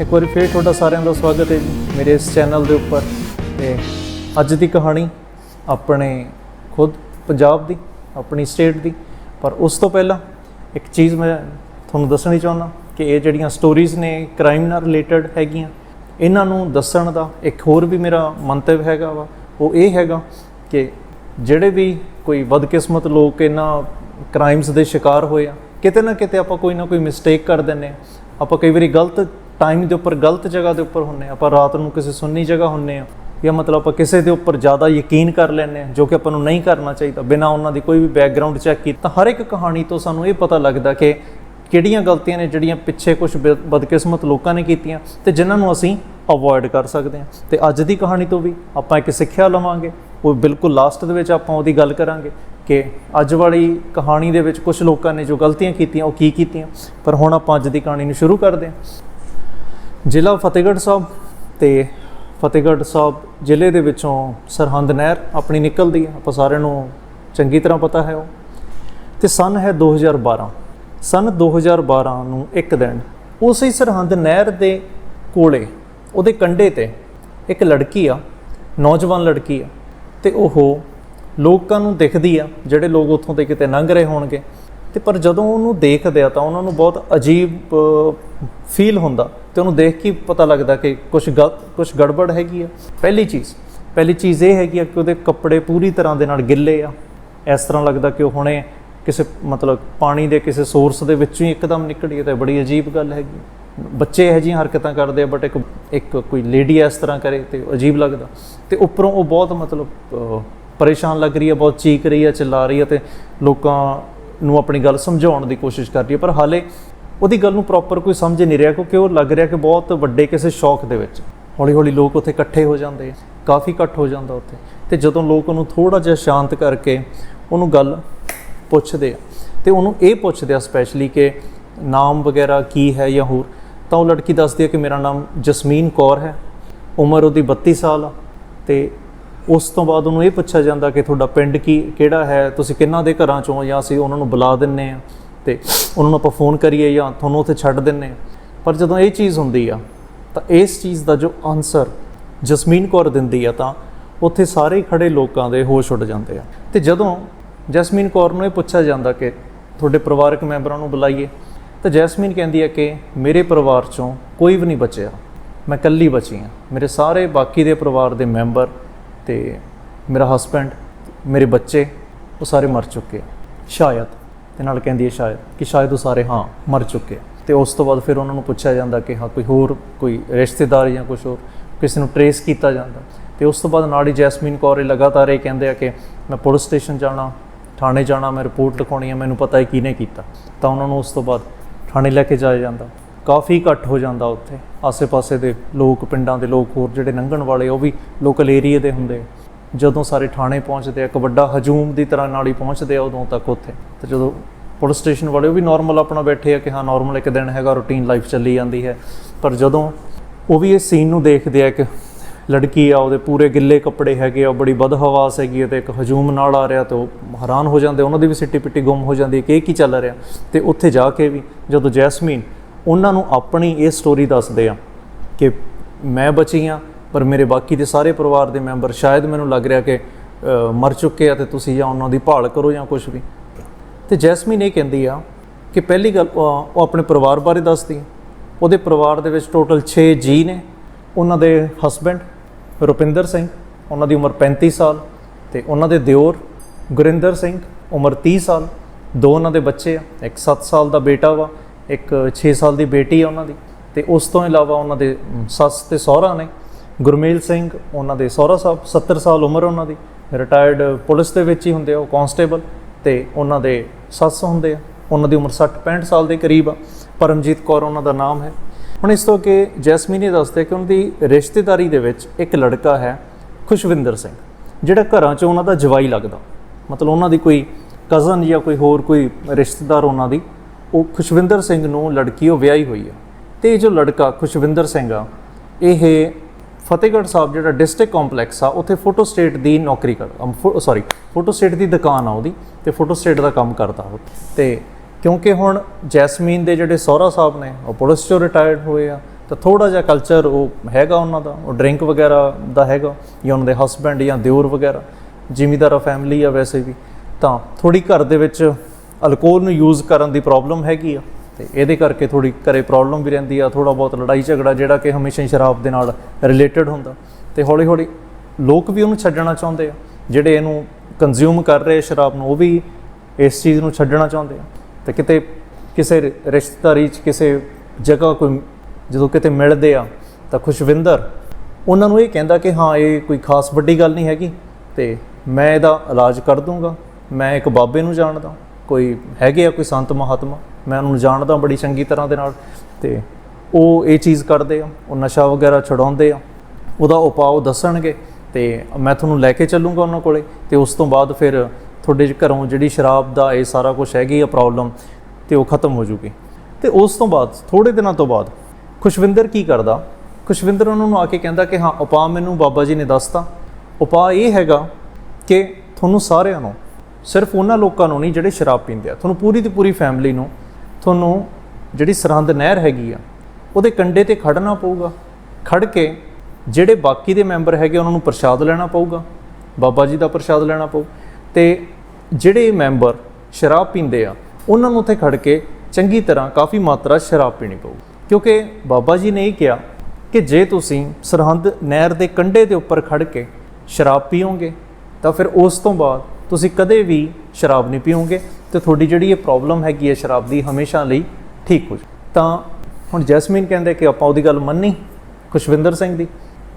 ਇੱਕ ਵਾਰੀ ਫੇਰ ਤੁਹਾਡਾ ਸਾਰਿਆਂ ਦਾ ਸਵਾਗਤ ਹੈ ਜੀ, ਮੇਰੇ ਇਸ ਚੈਨਲ ਦੇ ਉੱਪਰ। ਤੇ ਅੱਜ ਦੀ ਕਹਾਣੀ ਆਪਣੇ ਖੁਦ ਪੰਜਾਬ ਦੀ, ਆਪਣੀ ਸਟੇਟ ਦੀ। ਪਰ ਉਸ ਤੋਂ ਪਹਿਲਾਂ ਇੱਕ ਚੀਜ਼ ਮੈਂ ਤੁਹਾਨੂੰ ਦੱਸਣੀ ਚਾਹੁੰਦਾ ਕਿ ਇਹ ਜਿਹੜੀਆਂ ਸਟੋਰੀਜ਼ ਨੇ ਕ੍ਰਾਈਮ ਨਾਲ ਰਿਲੇਟਡ ਹੈਗੀਆਂ, ਇਹਨਾਂ ਨੂੰ ਦੱਸਣ ਦਾ ਇੱਕ ਹੋਰ ਵੀ ਮੇਰਾ ਮੰਤਵ ਹੈਗਾ ਵਾ। ਉਹ ਇਹ ਹੈਗਾ ਕਿ ਜਿਹੜੇ ਵੀ ਕੋਈ ਬਦਕਿਸਮਤ ਲੋਕ ਇਹਨਾਂ ਕ੍ਰਾਈਮਸ ਦੇ ਸ਼ਿਕਾਰ ਹੋਏ ਆ, ਕਿਤੇ ਨਾ ਕਿਤੇ ਆਪਾਂ ਕੋਈ ਨਾ ਕੋਈ ਮਿਸਟੇਕ ਕਰ ਦਿੰਨੇ ਆ। ਆਪਾਂ ਕਈ ਵਾਰੀ ਗਲਤ ਟਾਈਮ ਦੇ ਉੱਪਰ, ਗਲਤ ਜਗ੍ਹਾ ਦੇ ਉੱਪਰ ਹੁੰਨੇ ਆ। ਆਪਾਂ ਰਾਤ ਨੂੰ ਕਿਸੇ ਸੁੰਨੀ ਜਗ੍ਹਾ ਹੁੰਨੇ ਆ। ਜਾਂ ਮਤਲਬ ਆਪਾਂ ਕਿਸੇ ਦੇ ਉੱਪਰ ਜ਼ਿਆਦਾ ਯਕੀਨ ਕਰ ਲੈਂਦੇ ਆ, ਜੋ ਕਿ ਆਪਾਂ ਨੂੰ ਨਹੀਂ ਕਰਨਾ ਚਾਹੀਦਾ। ਬਿਨਾਂ ਉਹਨਾਂ ਦੀ ਕੋਈ ਵੀ ਬੈਕਗ੍ਰਾਉਂਡ ਚੈੱਕ ਕੀਤਾ ਹਰ ਇੱਕ ਕਹਾਣੀ ਤੋਂ ਸਾਨੂੰ ਇਹ ਪਤਾ ਲੱਗਦਾ ਕਿ ਕਿਹੜੀਆਂ ਗਲਤੀਆਂ ਨੇ, ਜਿਹੜੀਆਂ ਪਿੱਛੇ ਕੁਝ ਬਦਕਿਸਮਤ ਲੋਕਾਂ ਨੇ ਕੀਤੀਆਂ ਤੇ ਜਿਨ੍ਹਾਂ ਨੂੰ ਅਸੀਂ ਅਵੋਇਡ ਕਰ ਸਕਦੇ ਹਾਂ ਤੇ ਅੱਜ ਦੀ ਕਹਾਣੀ ਤੋਂ ਵੀ ਆਪਾਂ ਇੱਕ ਸਿੱਖਿਆ ਲਵਾਂਗੇ। ਉਹ ਬਿਲਕੁਲ ਲਾਸਟ ਦੇ ਵਿੱਚ ਆਪਾਂ ਉਹਦੀ ਗੱਲ ਕਰਾਂਗੇ ਕਿ ਅੱਜ ਵਾਲੀ ਕਹਾਣੀ ਦੇ ਵਿੱਚ ਕੁਝ ਲੋਕਾਂ ਨੇ ਜੋ ਗਲਤੀਆਂ ਕੀਤੀਆਂ, ਉਹ ਕੀ ਕੀਤੀਆਂ। ਪਰ ਹੁਣ ਆਪਾਂ ਅੱਜ ਦੀ ਕਹਾਣੀ ਨੂੰ ਸ਼ੁਰੂ ਕਰਦੇ ਹਾਂ ਜ਼ਿਲ੍ਹਾ ਫਤਿਹਗੜ੍ਹ ਸਾਹਿਬ ਤੇ ਫਤਿਹਗੜ੍ਹ ਸਾਹਿਬ ਜ਼ਿਲ੍ਹੇ ਦੇ ਵਿੱਚੋਂ ਸਰਹੰਦ ਨਹਿਰ ਆਪਣੀ ਨਿਕਲਦੀ ਹੈ। ਆਪਾਂ ਸਾਰਿਆਂ ਨੂੰ ਚੰਗੀ ਤਰ੍ਹਾਂ ਪਤਾ ਹੈ ਉਹ। ਤੇ ਸਨ ਹੈ 2012 ਸਨ 2012 ਨੂੰ ਇੱਕ ਦਿਨ ਉਸੇ ਸਰਹੰਦ ਨਹਿਰ ਦੇ ਕੋਲੇ, ਉਹਦੇ ਕੰਢੇ ਤੇ ਇੱਕ ਲੜਕੀ ਆ, ਨੌਜਵਾਨ ਲੜਕੀ ਆ, ਤੇ ਉਹ ਲੋਕਾਂ ਨੂੰ ਦਿਖਦੀ ਆ, ਜਿਹੜੇ ਲੋਕ ਉੱਥੋਂ ਦੇ ਕਿਤੇ ਲੰਘ ਰਹੇ ਹੋਣਗੇ। ਤੇ ਪਰ ਜਦੋਂ ਉਹਨੂੰ ਦੇਖਦੇ ਆ ਤਾਂ ਉਹਨਾਂ ਨੂੰ ਬਹੁਤ ਅਜੀਬ ਫੀਲ ਹੁੰਦਾ। ਤੇ ਉਹਨੂੰ ਦੇਖ ਕੇ ਪਤਾ ਲੱਗਦਾ ਕਿ ਕੁਝ ਕੁਝ ਗੜਬੜ ਹੈਗੀ ਆ। ਪਹਿਲੀ ਚੀਜ਼ ਪਹਿਲੀ ਚੀਜ਼ ਇਹ ਹੈਗੀ ਆ ਕਿ ਉਹਦੇ ਕੱਪੜੇ ਪੂਰੀ ਤਰ੍ਹਾਂ ਦੇ ਨਾਲ ਗਿੱਲੇ ਆ। ਇਸ ਤਰ੍ਹਾਂ ਲੱਗਦਾ ਕਿ ਉਹ ਹੁਣੇ ਕਿਸੇ, ਮਤਲਬ ਪਾਣੀ ਦੇ ਕਿਸੇ ਸੋਰਸ ਦੇ ਵਿੱਚੋਂ ਹੀ ਇੱਕਦਮ ਨਿਕਲੀ ਹੈ ਤਾਂ ਬੜੀ ਅਜੀਬ ਗੱਲ ਹੈਗੀ। ਬੱਚੇ ਇਹੋ ਜਿਹੀਆਂ ਹਰਕਤਾਂ ਕਰਦੇ ਆ ਬਟ ਇੱਕ ਇੱਕ ਕੋਈ ਲੇਡੀ ਇਸ ਤਰ੍ਹਾਂ ਕਰੇ ਤੇ ਅਜੀਬ ਲੱਗਦਾ। ਤੇ ਉੱਪਰੋਂ ਉਹ ਬਹੁਤ, ਮਤਲਬ ਪਰੇਸ਼ਾਨ ਲੱਗ ਰਹੀ ਹੈ ਬਹੁਤ ਚੀਕ ਰਹੀ ਹੈ ਚਿল্ਲਾ ਰਹੀ ਹੈ ਤੇ ਲੋਕਾਂ ਨੂੰ ਆਪਣੀ ਗੱਲ ਸਮਝਾਉਣ ਦੀ ਕੋਸ਼ਿਸ਼ ਕਰ ਰਹੀ ਹੈ ਪਰ ਹਾਲੇ ਉਹਦੀ ਗੱਲ ਨੂੰ ਪ੍ਰੋਪਰ ਕੋਈ ਸਮਝ ਨਹੀਂ ਰਿਹਾ ਕਿਉਂਕਿ ਉਹ ਲੱਗ ਰਿਹਾ ਕਿ ਬਹੁਤ ਵੱਡੇ ਕਿਸੇ ਸ਼ੌਕ ਦੇ ਵਿੱਚ। ਹੌਲੀ ਹੌਲੀ ਲੋਕ ਉੱਥੇ ਇਕੱਠੇ ਹੋ ਜਾਂਦੇ, ਕਾਫੀ ਇਕੱਠ ਹੋ ਜਾਂਦਾ ਉੱਥੇ। ਤੇ ਜਦੋਂ ਲੋਕ ਉਹਨੂੰ ਥੋੜਾ ਜਿਹਾ ਸ਼ਾਂਤ ਕਰਕੇ ਉਹਨੂੰ ਗੱਲ ਪੁੱਛਦੇ ਆ, ਤੇ ਉਹਨੂੰ ਇਹ ਪੁੱਛਦੇ ਆ ਸਪੈਸ਼ਲੀ ਕਿ ਨਾਮ ਵਗੈਰਾ ਕੀ ਹੈ ਜਾਂ ਹੋਰ, ਤਾਂ ਉਹ ਲੜਕੀ ਦੱਸਦੀ ਹੈ ਕਿ ਮੇਰਾ ਨਾਮ ਜਸਮੀਨ ਕੌਰ ਹੈ, ਉਮਰ ਉਹਦੀ 32 ਸਾਲ ਆ, ਤੇ ਉਸ ਤੋਂ ਬਾਅਦ ਉਹਨੂੰ ਇਹ ਪੁੱਛਿਆ ਜਾਂਦਾ ਕਿ ਤੁਹਾਡਾ ਪਿੰਡ ਕੀ, ਕਿਹੜਾ ਹੈ, ਤੁਸੀਂ ਕਿੰਨਾ ਦੇ ਘਰਾਂ ਚੋਂ ਜਾਂ ਅਸੀਂ ਉਹਨਾਂ ਨੂੰ ਬੁਲਾ ਦਿੰਨੇ ਆ। ਤੇ ਉਹਨਾਂ ਨੂੰ ਆਪਾਂ ਫੋਨ ਕਰੀਏ ਜਾਂ ਤੁਹਾਨੂੰ ਉੱਥੇ ਛੱਡ ਦਿੰਨੇ ਪਰ ਜਦੋਂ ਇਹ ਚੀਜ਼ ਹੁੰਦੀ ਆ, ਤਾਂ ਇਸ ਚੀਜ਼ ਦਾ ਜੋ ਆਨਸਰ ਜਸਮੀਨ ਕੌਰ ਦਿੰਦੀ ਆ, ਤਾਂ ਉੱਥੇ ਸਾਰੇ ਖੜੇ ਲੋਕਾਂ ਦੇ ਹੋਸ਼ ਉੱਡ ਜਾਂਦੇ ਆ। ਤੇ ਜਦੋਂ ਜਸਮੀਨ ਕੌਰ ਨੂੰ ਇਹ ਪੁੱਛਿਆ ਜਾਂਦਾ ਕਿ ਤੁਹਾਡੇ ਪਰਿਵਾਰਕ ਮੈਂਬਰਾਂ ਨੂੰ ਬੁਲਾਈਏ, ਤਾਂ ਜੈਸਮੀਨ ਕਹਿੰਦੀ ਹੈ ਕਿ ਮੇਰੇ ਪਰਿਵਾਰ ਚੋਂ ਕੋਈ ਵੀ ਨਹੀਂ ਬਚਿਆ। ਮੈਂ ਇਕੱਲੀ ਬਚੀ ਹਾਂ ਮੇਰੇ ਸਾਰੇ ਬਾਕੀ ਦੇ ਪਰਿਵਾਰ ਦੇ ਮੈਂਬਰ ਤੇ ਮੇਰਾ ਹਸਬੰਡ ਮੇਰੇ ਬੱਚੇ, ਉਹ ਸਾਰੇ ਮਰ ਚੁੱਕੇ ਸ਼ਾਇਦ ਤੇ ਨਾਲ ਕਹਿੰਦੀ ਹੈ ਸ਼ਾਇਦ ਕਿ ਸ਼ਾਇਦ ਉਹ ਸਾਰੇ ਹਾਂ ਮਰ ਚੁੱਕੇ ਆ। ਤੇ ਉਸ ਤੋਂ ਬਾਅਦ ਫਿਰ ਉਹਨਾਂ ਨੂੰ ਪੁੱਛਿਆ ਜਾਂਦਾ ਕਿ ਹਾਂ ਕੋਈ ਹੋਰ, ਕੋਈ ਰਿਸ਼ਤੇਦਾਰ ਜਾਂ ਕੁਝ ਹੋਰ, ਕਿਸੇ ਨੂੰ ਟਰੇਸ ਕੀਤਾ ਜਾਂਦਾ। ਤੇ ਉਸ ਤੋਂ ਬਾਅਦ ਨਾਲ ਹੀ ਜੈਸਮੀਨ ਕੌਰ ਇਹ ਲਗਾਤਾਰ ਇਹ ਕਹਿੰਦੇ ਆ ਕਿ ਮੈਂ ਪੁਲਿਸ ਸਟੇਸ਼ਨ ਜਾਣਾ, ਥਾਣੇ ਜਾਣਾ, ਮੈਂ ਰਿਪੋਰਟ ਲਿਖਾਉਣੀ ਹੈ ਮੈਨੂੰ ਪਤਾ ਹੈ ਕਿਹਨੇ ਕੀਤਾ। ਤਾਂ ਉਹਨਾਂ ਨੂੰ ਉਸ ਤੋਂ ਬਾਅਦ ਥਾਣੇ ਲੈ ਕੇ ਜਾਇਆ ਜਾਂਦਾ। ਕਾਫੀ ਇਕੱਠ ਹੋ ਜਾਂਦਾ ਉੱਥੇ। ਆਸੇ-ਪਾਸੇ ਦੇ ਲੋਕ, ਪਿੰਡਾਂ ਦੇ ਲੋਕ ਹੋਰ ਜਿਹੜੇ ਲੰਘਣ ਵਾਲੇ, ਉਹ ਵੀ ਲੋਕਲ ਏਰੀਏ ਦੇ ਹੁੰਦੇ ਜਦੋਂ ਸਾਰੇ ਥਾਣੇ ਪਹੁੰਚਦੇ ਆ, ਇੱਕ ਵੱਡਾ ਹਜੂਮ ਦੀ ਤਰ੍ਹਾਂ ਨਾਲ ਹੀ ਪਹੁੰਚਦੇ ਆ ਉਦੋਂ ਤੱਕ ਉੱਥੇ। ਤੇ ਜਦੋਂ ਪੁਲਿਸ ਸਟੇਸ਼ਨ ਵਾਲੇ ਉਹ ਵੀ ਨਾਰਮਲ ਆਪਣਾ ਬੈਠੇ ਆ ਕਿ ਹਾਂ ਨਾਰਮਲ ਇੱਕ ਦਿਨ ਹੈਗਾ ਰੂਟੀਨ ਲਾਈਫ ਚੱਲੀ ਜਾਂਦੀ ਹੈ। ਪਰ ਜਦੋਂ ਉਹ ਵੀ ਇਸ ਸੀਨ ਨੂੰ ਦੇਖਦੇ ਆ, ਇੱਕ ਲੜਕੀ ਆ, ਉਹਦੇ ਪੂਰੇ ਗਿੱਲੇ ਕੱਪੜੇ ਹੈਗੇ ਆ ਬੜੀ ਬਦਹਵਾਸ ਹੈਗੀ ਹੈ ਤੇ ਇੱਕ ਹਜੂਮ ਨਾਲ ਆ ਰਿਹਾ ਤੇ ਉਹ ਹੈਰਾਨ ਹੋ ਜਾਂਦੇ ਉਹਨਾਂ ਦੀ ਵੀ ਸਿੱਟੀ ਪਿੱਟੀ ਗੁੰਮ ਹੋ ਜਾਂਦੀ ਹੈ ਕਿ ਇਹ ਕੀ ਚੱਲ ਰਿਹਾ। ਤੇ ਉੱਥੇ ਜਾ ਕੇ ਵੀ ਜਦੋਂ ਜੈਸਮੀਨ, ਉਹਨਾਂ ਨੂੰ ਆਪਣੀ ਇਹ ਸਟੋਰੀ ਦੱਸਦੇ ਆ ਕਿ ਮੈਂ ਬਚੀ ਹਾਂ ਪਰ ਮੇਰੇ ਬਾਕੀ ਦੇ ਸਾਰੇ ਪਰਿਵਾਰ ਦੇ ਮੈਂਬਰ ਸ਼ਾਇਦ ਮੈਨੂੰ ਲੱਗ ਰਿਹਾ ਕਿ ਮਰ ਚੁੱਕੇ ਆ ਤੇ ਤੁਸੀਂ ਜਾਂ ਉਹਨਾਂ ਦੀ ਭਾਲ ਕਰੋ ਜਾਂ ਕੁਝ ਵੀ। ਤੇ ਜੈਸਮੀਨ ਇਹ ਕਹਿੰਦੀ ਆ ਕਿ ਪਹਿਲੀ ਗੱਲ ਅ, ਉਹ ਆਪਣੇ ਪਰਿਵਾਰ ਬਾਰੇ ਦੱਸਦੀ ਹੈ ਉਹਦੇ ਪਰਿਵਾਰ ਦੇ ਵਿੱਚ ਟੋਟਲ 6 ਜੀ ਨੇ। ਉਹਨਾਂ ਦੇ ਹਸਬੰਡ ਰੁਪਿੰਦਰ ਸਿੰਘ ਉਹਨਾਂ ਦੀ ਉਮਰ 35 ਸਾਲ ਤੇ ਉਹਨਾਂ ਦੇ ਦਿਓਰ ਗੁਰਿੰਦਰ ਸਿੰਘ ਉਮਰ 30 ਸਾਲ। ਦੋ ਉਹਨਾਂ ਦੇ ਬੱਚੇ ਆ ਇੱਕ 7 ਸਾਲ ਦਾ ਬੇਟਾ ਵਾ ਇੱਕ 6 ਸਾਲ ਦੀ ਬੇਟੀ ਆ ਉਹਨਾਂ ਦੀ ਤੇ ਉਸ ਤੋਂ ਇਲਾਵਾ ਉਹਨਾਂ ਦੇ ਸੱਸ ਤੇ ਸਹੁਰਾ ਨੇ। ਗੁਰਮੇਲ ਸਿੰਘ, ਉਹਨਾਂ ਦੇ ਸਹੁਰਾ ਸਾਹਿਬ 70 ਸਾਲ ਉਮਰ ਉਹਨਾਂ ਦੀ ਰਿਟਾਇਰਡ ਪੁਲਿਸ ਦੇ ਵਿੱਚ ਹੀ ਹੁੰਦੇ ਆ ਉਹ ਕਾਂਸਟੇਬਲ ਤੇ ਉਹਨਾਂ ਦੇ ਸੱਸ ਹੁੰਦੇ ਆ, ਉਹਨਾਂ ਦੀ ਉਮਰ 60 65 ਸਾਲ ਦੇ ਕਰੀਬ ਆ, ਪਰਮਜੀਤ ਕੌਰ ਉਹਨਾਂ ਦਾ ਨਾਮ ਹੈ। ਹੁਣ ਇਸ ਤੋਂ ਕਿ ਜੈਸਮੀਨ ਇਹ ਦੱਸਦੇ ਕਿ ਉਹਨਾਂ ਦੀ ਰਿਸ਼ਤੇਦਾਰੀ ਦੇ ਵਿੱਚ ਇੱਕ ਲੜਕਾ ਹੈ ਖੁਸ਼ਵਿੰਦਰ ਸਿੰਘ, ਜਿਹੜਾ ਘਰਾਂ 'ਚ ਉਹਨਾਂ ਦਾ ਜਵਾਈ ਲੱਗਦਾ। ਮਤਲਬ ਉਹਨਾਂ ਦੀ ਕੋਈ ਕਜ਼ਨ ਜਾਂ ਕੋਈ ਹੋਰ ਕੋਈ ਰਿਸ਼ਤੇਦਾਰ ਉਹਨਾਂ ਦੀ, ਉਹ ਖੁਸ਼ਵਿੰਦਰ ਸਿੰਘ ਨੂੰ ਲੜਕੀ ਉਹ ਵਿਆਹੀ ਹੋਈ ਆ। ਤੇ ਇਹ ਜੋ ਲੜਕਾ ਖੁਸ਼ਵਿੰਦਰ ਸਿੰਘ ਆ, ਇਹ ਫਤਿਹਗੜ੍ਹ ਸਾਹਿਬ ਜਿਹੜਾ ਡਿਸਟ੍ਰਿਕਟ ਕੰਪਲੈਕਸ ਆ, ਉੱਥੇ ਫੋਟੋ ਸਟੇਟ ਦੀ ਨੌਕਰੀ ਕਰ ਸੌਰੀ ਫੋਟੋ ਸਟੇਟ ਦੀ ਦੁਕਾਨ ਆ ਉਹਦੀ ਤੇ ਫੋਟੋ ਸਟੇਟ ਦਾ ਕੰਮ ਕਰਦਾ ਉਹ। ਤੇ ਕਿਉਂਕਿ ਹੁਣ ਜੈਸਮੀਨ ਦੇ ਜਿਹੜੇ ਸਹੁਰਾ ਸਾਹਿਬ ਨੇ, ਉਹ ਪੁਲਿਸ ਚੋਂ ਰਿਟਾਇਰਡ ਹੋਏ ਆ, ਤਾਂ ਥੋੜਾ ਜਿਹਾ ਕਲਚਰ ਉਹ ਹੈਗਾ ਉਹਨਾਂ ਦਾ, ਉਹ ਡਰਿੰਕ ਵਗੈਰਾ ਦਾ ਹੈਗਾ, ਜਾਂ ਉਹਨਾਂ ਦੇ ਹਸਬੈਂਡ ਜਾਂ ਦਿਓਰ ਵਗੈਰਾ, ਜ਼ਿਮੀਦਾਰਾ ਫੈਮਿਲੀ ਆ ਵੈਸੇ ਵੀ, ਤਾਂ ਥੋੜੀ ਘਰ ਦੇ ਵਿੱਚ ਅਲਕੋਹਲ ਨੂੰ ਯੂਜ਼ ਕਰਨ ਦੀ ਪ੍ਰੋਬਲਮ ਹੈਗੀ ਆ। ਤੇ ਇਹਦੇ ਕਰਕੇ ਥੋੜੀ ਘਰੇ ਪ੍ਰੋਬਲਮ ਵੀ ਰਹਿੰਦੀ ਆ ਥੋੜਾ ਬਹੁਤ ਲੜਾਈ ਝਗੜਾ ਜਿਹੜਾ ਕਿ ਹਮੇਸ਼ਾ ਹੀ ਸ਼ਰਾਬ ਦੇ ਨਾਲ ਰਿਲੇਟਡ ਹੁੰਦਾ। ਤੇ ਹੌਲੀ ਹੌਲੀ ਲੋਕ ਵੀ ਉਹਨੂੰ ਛੱਡਣਾ ਚਾਹੁੰਦੇ ਆ, ਜਿਹੜੇ ਇਹਨੂੰ ਕੰਜ਼ਿਊਮ ਕਰ ਰਹੇ ਸ਼ਰਾਬ ਨੂੰ, ਉਹ ਵੀ ਇਸ ਚੀਜ਼ ਨੂੰ ਛੱਡਣਾ ਚਾਹੁੰਦੇ ਆ। ਤੇ ਕਿਤੇ ਕਿਸੇ ਰਿਸ਼ਤੇਦਾਰੀ 'ਚ ਕਿਸੇ ਜਗ੍ਹਾ ਕੋਈ ਜਦੋਂ ਕਿਤੇ ਮਿਲਦੇ ਆ, ਤਾਂ ਖੁਸ਼ਵਿੰਦਰ ਉਹਨਾਂ ਨੂੰ ਇਹ ਕਹਿੰਦਾ ਕਿ ਹਾਂ, ਇਹ ਕੋਈ ਖਾਸ ਵੱਡੀ ਗੱਲ ਨਹੀਂ ਹੈਗੀ ਤੇ ਮੈਂ ਇਹਦਾ ਇਲਾਜ ਕਰ ਦੂੰਗਾ, ਮੈਂ ਇੱਕ ਬਾਬੇ ਨੂੰ ਜਾਣਦਾ, ਕੋਈ ਹੈਗੇ ਆ ਕੋਈ ਸੰਤ ਮਹਾਤਮਾ? ਮੈਂ ਉਹਨੂੰ ਜਾਣਦਾ ਬੜੀ ਚੰਗੀ ਤਰ੍ਹਾਂ ਦੇ ਨਾਲ ਤੇ ਉਹ ਇਹ ਚੀਜ਼ ਕਰਦੇ ਆ, ਉਹ ਨਸ਼ਾ ਵਗੈਰਾ ਛਡਾਉਂਦੇ ਆ। ਉਹਦਾ ਉਪਾਅ ਉਹ ਦੱਸਣਗੇ ਤੇ ਮੈਂ ਤੁਹਾਨੂੰ ਲੈ ਕੇ ਚੱਲੂੰਗਾ ਉਹਨਾਂ ਕੋਲੇ ਤੇ ਉਸ ਤੋਂ ਬਾਅਦ ਫਿਰ ਤੁਹਾਡੇ ਘਰੋਂ ਜਿਹੜੀ ਸ਼ਰਾਬ ਦਾ ਇਹ ਸਾਰਾ ਕੁਝ ਹੈਗੀ ਆ ਪ੍ਰੋਬਲਮ ਤੇ ਉਹ ਖਤਮ ਹੋ ਜੂਗੀ। ਤੇ ਉਸ ਤੋਂ ਬਾਅਦ ਥੋੜੇ ਦਿਨਾਂ ਤੋਂ ਬਾਅਦ ਖੁਸ਼ਵਿੰਦਰ ਕੀ ਕਰਦਾ? ਖੁਸ਼ਵਿੰਦਰ ਉਹਨਾਂ ਨੂੰ ਆ ਕੇ ਕਹਿੰਦਾ ਕਿ ਹਾਂ, ਉਪਾਅ ਮੈਨੂੰ ਬਾਬਾ ਜੀ ਨੇ ਦੱਸਤਾ। ਉਪਾਅ ਇਹ ਹੈਗਾ ਕਿ ਤੁਹਾਨੂੰ ਸਾਰਿਆਂ ਨੂੰ, ਸਿਰਫ ਉਹਨਾਂ ਲੋਕਾਂ ਨੂੰ ਨਹੀਂ, ਜਿਹੜੇ ਸ਼ਰਾਬ ਪੀਂਦੇ ਆ, ਤੁਹਾਨੂੰ ਪੂਰੀ ਦੀ ਪੂਰੀ ਫੈਮਿਲੀ ਨੂੰ ਤੁਹਾਨੂੰ ਜਿਹੜੀ ਸਰਹੰਦ ਨਹਿਰ ਹੈਗੀ ਆ, ਉਹਦੇ ਕੰਢੇ ਤੇ ਖੜਨਾ ਪਊਗਾ। ਖੜ ਕੇ ਜਿਹੜੇ ਬਾਕੀ ਦੇ ਮੈਂਬਰ ਹੈਗੇ, ਉਹਨਾਂ ਨੂੰ ਪ੍ਰਸ਼ਾਦ ਲੈਣਾ ਪਊਗਾ। ਬਾਬਾ ਜੀ ਦਾ ਪ੍ਰਸ਼ਾਦ ਲੈਣਾ ਪਊ। ਤੇ ਜਿਹੜੇ ਮੈਂਬਰ ਸ਼ਰਾਬ ਪੀਂਦੇ ਆ, ਉਹਨਾਂ ਨੂੰ ਉੱਥੇ ਖੜ ਕੇ ਚੰਗੀ ਤਰ੍ਹਾਂ ਕਾਫੀ ਮਾਤਰਾ ਸ਼ਰਾਬ ਪੀਣੀ ਪਊ। ਕਿਉਂਕਿ ਬਾਬਾ ਜੀ ਨੇ ਇਹ ਕਿਹਾ ਕਿ ਜੇ ਤੁਸੀਂ ਸਰਹੰਦ ਨਹਿਰ ਦੇ ਕੰਢੇ ਦੇ ਉੱਪਰ ਖੜ ਕੇ ਸ਼ਰਾਬ ਪੀਓਗੇ, ਤਾਂ ਫਿਰ ਉਸ ਤੋਂ ਬਾਅਦ ਤੁਸੀਂ ਕਦੇ ਵੀ ਸ਼ਰਾਬ ਨਹੀਂ ਪੀਓਗੇ। ਤੇ ਤੁਹਾਡੀ ਜਿਹੜੀ ਇਹ ਪ੍ਰੋਬਲਮ ਹੈਗੀ ਹੈ ਸ਼ਰਾਬ ਦੀ ਹਮੇਸ਼ਾ ਲਈ ਠੀਕ ਹੋ ਜਾਊ। ਤਾਂ ਹੁਣ ਜੈਸਮੀਨ ਕਹਿੰਦੇ ਕਿ ਆਪਾਂ ਉਹਦੀ ਗੱਲ ਮੰਨੀ ਖੁਸ਼ਵਿੰਦਰ ਸਿੰਘ ਦੀ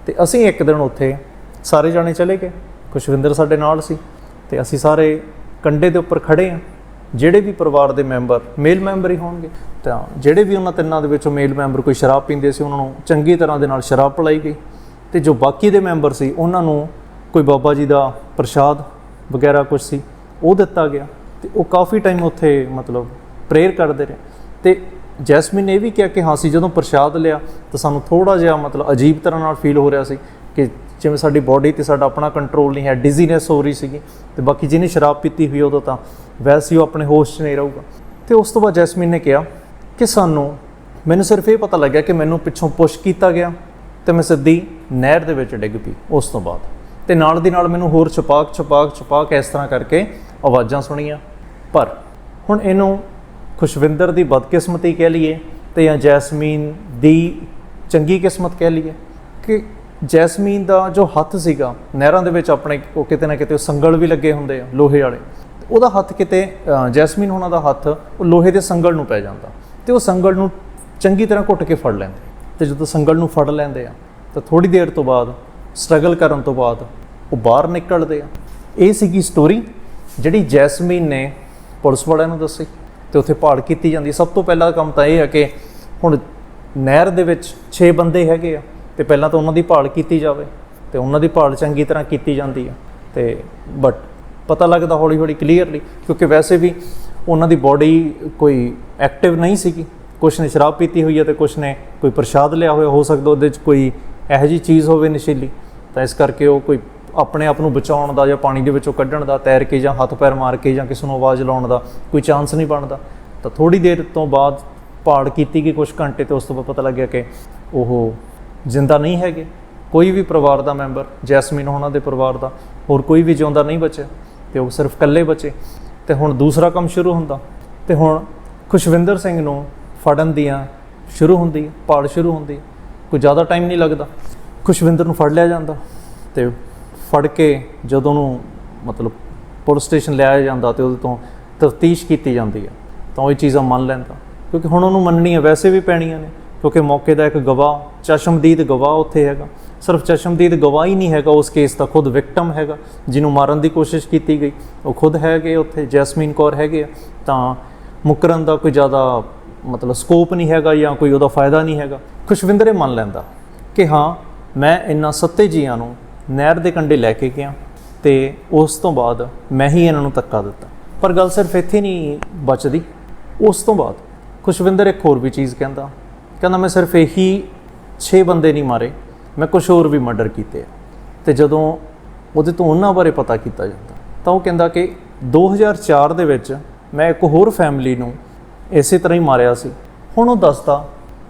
ਤੇ ਅਸੀਂ ਇੱਕ ਦਿਨ ਉੱਥੇ ਸਾਰੇ ਜਾਣੇ ਚਲੇ ਗਏ। ਖੁਸ਼ਵਿੰਦਰ ਸਾਡੇ ਨਾਲ ਸੀ ਤੇ ਅਸੀਂ ਸਾਰੇ ਕੰਡੇ ਦੇ ਉੱਪਰ ਖੜੇ ਆ ਜਿਹੜੇ ਵੀ ਪਰਿਵਾਰ ਦੇ ਮੈਂਬਰ ਮੇਲ ਮੈਂਬਰ ਹੀ ਹੋਣਗੇ। ਤਾਂ ਜਿਹੜੇ ਵੀ ਉਹਨਾਂ ਤਿੰਨਾਂ ਦੇ ਵਿੱਚੋਂ ਮੇਲ ਮੈਂਬਰ ਕੋਈ ਸ਼ਰਾਬ ਪੀਂਦੇ ਸੀ, ਉਹਨਾਂ ਨੂੰ ਚੰਗੀ ਤਰ੍ਹਾਂ ਦੇ ਨਾਲ ਸ਼ਰਾਬ ਪਿਲਾਈ ਗਈ। ਤੇ ਜੋ ਬਾਕੀ ਦੇ ਮੈਂਬਰ ਸੀ, ਉਹਨਾਂ ਨੂੰ ਕੋਈ ਬਾਬਾ ਜੀ ਦਾ ਪ੍ਰਸ਼ਾਦ ਵਗੈਰਾ ਕੁਝ ਸੀ, ਉਹ ਦਿੱਤਾ ਗਿਆ। ਤੇ ਉਹ ਕਾਫੀ ਟਾਈਮ ਉੱਥੇ ਮਤਲਬ ਪ੍ਰੇਅਰ ਕਰਦੇ ਰਹੇ। ਤੇ ਜੈਸਮੀਨ ਨੇ ਇਹ ਵੀ ਕਿਹਾ ਕਿ ਹਾਂ ਸੀ ਜਦੋਂ ਪ੍ਰਸ਼ਾਦ ਲਿਆ ਤਾਂ ਸਾਨੂੰ ਥੋੜਾ ਜਿਹਾ ਮਤਲਬ ਅਜੀਬ ਤਰ੍ਹਾਂ ਨਾਲ ਫੀਲ ਹੋ ਰਿਹਾ ਸੀ ਕਿ ਜਿਵੇਂ ਸਾਡੀ ਬਾਡੀ ਤੇ ਸਾਡਾ ਆਪਣਾ ਕੰਟਰੋਲ ਨਹੀਂ ਹੈ ਡਿਜ਼ੀਨੈਸ ਹੋ ਰਹੀ ਸੀਗੀ ਤੇ ਬਾਕੀ ਜਿਹਨੇ ਸ਼ਰਾਬ ਪੀਤੀ ਹੋਈ ਉਦੋਂ ਤਾਂ ਵੈਸੇ ਹੀ ਉਹ ਆਪਣੇ ਹੋਸ਼ 'ਚ ਨਹੀਂ ਰਹੂਗਾ। ਤੇ ਉਸ ਤੋਂ ਬਾਅਦ ਜੈਸਮੀਨ ਨੇ ਕਿਹਾ ਕਿ ਸਾਨੂੰ, ਮੈਨੂੰ ਸਿਰਫ ਇਹ ਪਤਾ ਲੱਗਿਆ ਕਿ ਮੈਨੂੰ ਪਿੱਛੋਂ ਪੁਸ਼ ਕੀਤਾ ਗਿਆ ਤੇ ਮੈਂ ਸਿੱਧੀ ਨਹਿਰ ਦੇ ਵਿੱਚ ਡਿੱਗ ਪਈ ਉਸ ਤੋਂ ਬਾਅਦ। ਤੇ ਨਾਲ ਦੀ ਨਾਲ ਮੈਨੂੰ ਹੋਰ ਛਪਾਕ ਛਪਾਕ ਛਪਾਕ ਇਸ ਤਰ੍ਹਾਂ ਕਰਕੇ ਆਵਾਜ਼ਾਂ ਸੁਣੀਆਂ। ਪਰ ਹੁਣ ਇਹਨੂੰ ਖੁਸ਼ਵਿੰਦਰ ਦੀ ਬਦਕਿਸਮਤੀ ਕਹਿ ਲਈਏ ਤੇ ਜਾਂ ਜੈਸਮੀਨ ਦੀ ਚੰਗੀ ਕਿਸਮਤ ਕਹਿ ਲਈਏ ਕਿ ਜੈਸਮੀਨ ਦਾ ਜੋ ਹੱਥ ਸੀਗਾ, ਨਹਿਰਾਂ ਦੇ ਵਿੱਚ ਆਪਣੇ ਉਹ ਕਿਤੇ ਨਾ ਕਿਤੇ ਉਹ ਸੰਗਲ ਵੀ ਲੱਗੇ ਹੁੰਦੇ ਆ, ਲੋਹੇ ਵਾਲੇ। ਉਹਦਾ ਹੱਥ ਕਿਤੇ ਜੈਸਮੀਨ ਹੋਣਾ ਦਾ ਹੱਥ ਉਹ ਲੋਹੇ ਦੇ ਸੰਗਲ ਨੂੰ ਪੈ ਜਾਂਦਾ ਤੇ ਉਹ ਸੰਗਲ ਨੂੰ ਚੰਗੀ ਤਰ੍ਹਾਂ ਘੁੱਟ ਕੇ ਫੜ ਲੈਂਦੇ। ਤੇ ਜਦੋਂ ਸੰਗਲ ਨੂੰ ਫੜ ਲੈਂਦੇ ਆ, ਤਾਂ ਥੋੜੀ ਦੇਰ ਤੋਂ ਬਾਅਦ, ਸਟਰਗਲ ਕਰਨ ਤੋਂ ਬਾਅਦ ਉਹ ਬਾਹਰ ਨਿਕਲਦੇ ਆ। ਇਹ ਸੀਗੀ ਸਟੋਰੀ ਜਿਹੜੀ ਜੈਸਮੀਨ ਨੇ ਪੁਲਿਸ ਵਾਲਿਆਂ ਨੂੰ ਦੱਸੀ ਤੇ ਉੱਥੇ ਭਾਲ ਕੀਤੀ ਜਾਂਦੀ ਸਭ ਤੋਂ ਪਹਿਲਾ ਕੰਮ ਤਾਂ ਇਹ ਹੈ ਕਿ ਹੁਣ ਨਹਿਰ ਦੇ ਵਿੱਚ 6 ਬੰਦੇ ਹੈਗੇ ਆ ਤੇ ਪਹਿਲਾਂ ਤਾਂ ਉਹਨਾਂ ਦੀ ਭਾਲ ਕੀਤੀ ਜਾਵੇ ਤੇ ਉਹਨਾਂ ਦੀ ਭਾਲ ਚੰਗੀ ਤਰ੍ਹਾਂ ਕੀਤੀ ਜਾਂਦੀ ਆ। ਤੇ ਬਟ ਪਤਾ ਲੱਗਦਾ ਹੌਲੀ ਹੌਲੀ ਕਲੀਅਰਲੀ ਕਿਉਂਕਿ ਵੈਸੇ ਵੀ ਉਹਨਾਂ ਦੀ ਬਾਡੀ ਕੋਈ ਐਕਟਿਵ ਨਹੀਂ ਸੀਗੀ। ਕੁਛ ਨੇ ਸ਼ਰਾਬ ਪੀਤੀ ਹੋਈ ਹੈ ਤੇ ਕੁਛ ਨੇ ਕੋਈ ਪ੍ਰਸ਼ਾਦ ਲਿਆ ਹੋਇਆ, ਹੋ ਸਕਦਾ ਉਹਦੇ 'ਚ ਕੋਈ ਇਹੋ ਜਿਹੀ ਚੀਜ਼ ਹੋਵੇ ਨਸ਼ੀਲੀ। ਤਾਂ ਇਸ ਕਰਕੇ ਉਹ ਕੋਈ ਆਪਣੇ ਆਪ ਨੂੰ ਬਚਾਉਣ ਦਾ ਜਾਂ ਪਾਣੀ ਦੇ ਵਿੱਚੋਂ ਕੱਢਣ ਦਾ, ਤੈਰ ਕੇ ਜਾਂ ਹੱਥ ਪੈਰ ਮਾਰ ਕੇ ਜਾਂ ਕਿਸੇ ਨੂੰ ਆਵਾਜ਼ ਲਾਉਣ ਦਾ ਕੋਈ ਚਾਂਸ ਨਹੀਂ ਬਣਦਾ। ਤਾਂ ਥੋੜੀ ਦੇਰ ਤੋਂ ਬਾਅਦ ਪਾੜ ਕੀਤੀ ਗਈ ਕੁਝ ਘੰਟੇ ਤੇ ਉਸ ਤੋਂ ਬਾਅਦ ਪਤਾ ਲੱਗਿਆ ਕਿ ਉਹ ਜ਼ਿੰਦਾ ਨਹੀਂ ਹੈਗੇ। ਕੋਈ ਵੀ ਪਰਿਵਾਰ ਦਾ ਮੈਂਬਰ, ਜੈਸਮੀਨ ਉਹਨਾਂ ਦੇ ਪਰਿਵਾਰ ਦਾ, ਹੋਰ ਕੋਈ ਵੀ ਜਿਉਂਦਾ ਨਹੀਂ ਬਚਿਆ ਤੇ ਉਹ ਸਿਰਫ ਇਕੱਲੇ ਬਚੇ। ਤੇ ਹੁਣ ਦੂਸਰਾ ਕੰਮ ਸ਼ੁਰੂ ਹੁੰਦਾ। ਤੇ ਹੁਣ ਖੁਸ਼ਵਿੰਦਰ ਸਿੰਘ ਨੂੰ ਫੜਨ ਦੀਆਂ ਸ਼ੁਰੂ ਹੁੰਦੀ ਹੈ ਪਾੜ ਸ਼ੁਰੂ ਹੁੰਦੀ। ਕੋਈ ਜ਼ਿਆਦਾ ਟਾਈਮ ਨਹੀਂ ਲੱਗਦਾ। ਖੁਸ਼ਵਿੰਦਰ ਨੂੰ ਫੜ ਲਿਆ ਜਾਂਦਾ ਤੇ ਫੜ ਕੇ ਜਦੋਂ ਨੂੰ ਮਤਲਬ ਪੁਲਿਸ ਸਟੇਸ਼ਨ ਲਿਆਇਆ ਜਾਂਦਾ ਤੇ ਉਹਦੇ ਤੋਂ ਤਫਤੀਸ਼ ਕੀਤੀ ਜਾਂਦੀ ਹੈ, ਤਾਂ ਉਹ ਇਹ ਚੀਜ਼ਾਂ ਮੰਨ ਲੈਂਦਾ। ਕਿਉਂਕਿ ਹੁਣ ਉਹਨੂੰ ਮੰਨਣੀਆਂ ਵੈਸੇ ਵੀ ਪੈਣੀਆਂ ਨੇ, ਕਿਉਂਕਿ ਮੌਕੇ ਦਾ ਇੱਕ ਗਵਾਹ, ਚਸ਼ਮਦੀਦ ਗਵਾਹ ਉੱਥੇ ਹੈਗਾ। ਸਿਰਫ ਚਸ਼ਮਦੀਦ ਗਵਾਹ ਹੀ ਨਹੀਂ ਹੈਗਾ, ਉਸ ਕੇਸ ਦਾ ਖੁਦ ਵਿਕਟਮ ਹੈਗਾ, ਜਿਹਨੂੰ ਮਾਰਨ ਦੀ ਕੋਸ਼ਿਸ਼ ਕੀਤੀ ਗਈ। ਉਹ ਖੁਦ ਹੈਗੇ ਉੱਥੇ, ਜੈਸਮੀਨ ਕੌਰ ਹੈਗੇ ਆ, ਤਾਂ ਮੁਕਰਨ ਦਾ ਕੋਈ ਜ਼ਿਆਦਾ ਮਤਲਬ ਸਕੋਪ ਨਹੀਂ ਹੈਗਾ ਜਾਂ ਕੋਈ ਉਹਦਾ ਫਾਇਦਾ ਨਹੀਂ ਹੈਗਾ। ਖੁਸ਼ਵਿੰਦਰ ਇਹ ਮੰਨ ਲੈਂਦਾ ਕਿ ਹਾਂ, ਮੈਂ ਇਹਨਾਂ ਸੱਤੇ ਜੀਆਂ ਨੂੰ ਨਹਿਰ ਦੇ ਕੰਢੇ ਲੈ ਕੇ ਗਿਆ ਤੇ ਉਸ ਤੋਂ ਬਾਅਦ ਮੈਂ ਹੀ ਇਹਨਾਂ ਨੂੰ ਧੱਕਾ ਦਿੱਤਾ। ਪਰ ਗੱਲ ਸਿਰਫ ਇੱਥੇ ਨਹੀਂ ਬਚਦੀ, ਉਸ ਤੋਂ ਬਾਅਦ ਖੁਸ਼ਵਿੰਦਰ ਇੱਕ ਹੋਰ ਵੀ ਚੀਜ਼ ਕਹਿੰਦਾ ਕਹਿੰਦਾ ਮੈਂ ਸਿਰਫ ਇਹੀ 6 ਬੰਦੇ ਨਹੀਂ ਮਾਰੇ, ਮੈਂ ਕੁਝ ਹੋਰ ਵੀ ਮਰਡਰ ਕੀਤੇ ਆ। ਤੇ ਜਦੋਂ ਉਹਦੇ ਤੋਂ ਉਹਨਾਂ ਬਾਰੇ ਪਤਾ ਕੀਤਾ ਜਾਂਦਾ, ਤਾਂ ਉਹ ਕਹਿੰਦਾ ਕਿ 2004 ਦੇ ਵਿੱਚ ਮੈਂ ਇੱਕ ਹੋਰ ਫੈਮਿਲੀ ਨੂੰ ਇਸੇ ਤਰ੍ਹਾਂ ਹੀ ਮਾਰਿਆ ਸੀ। ਹੁਣ ਉਹ ਦੱਸਦਾ,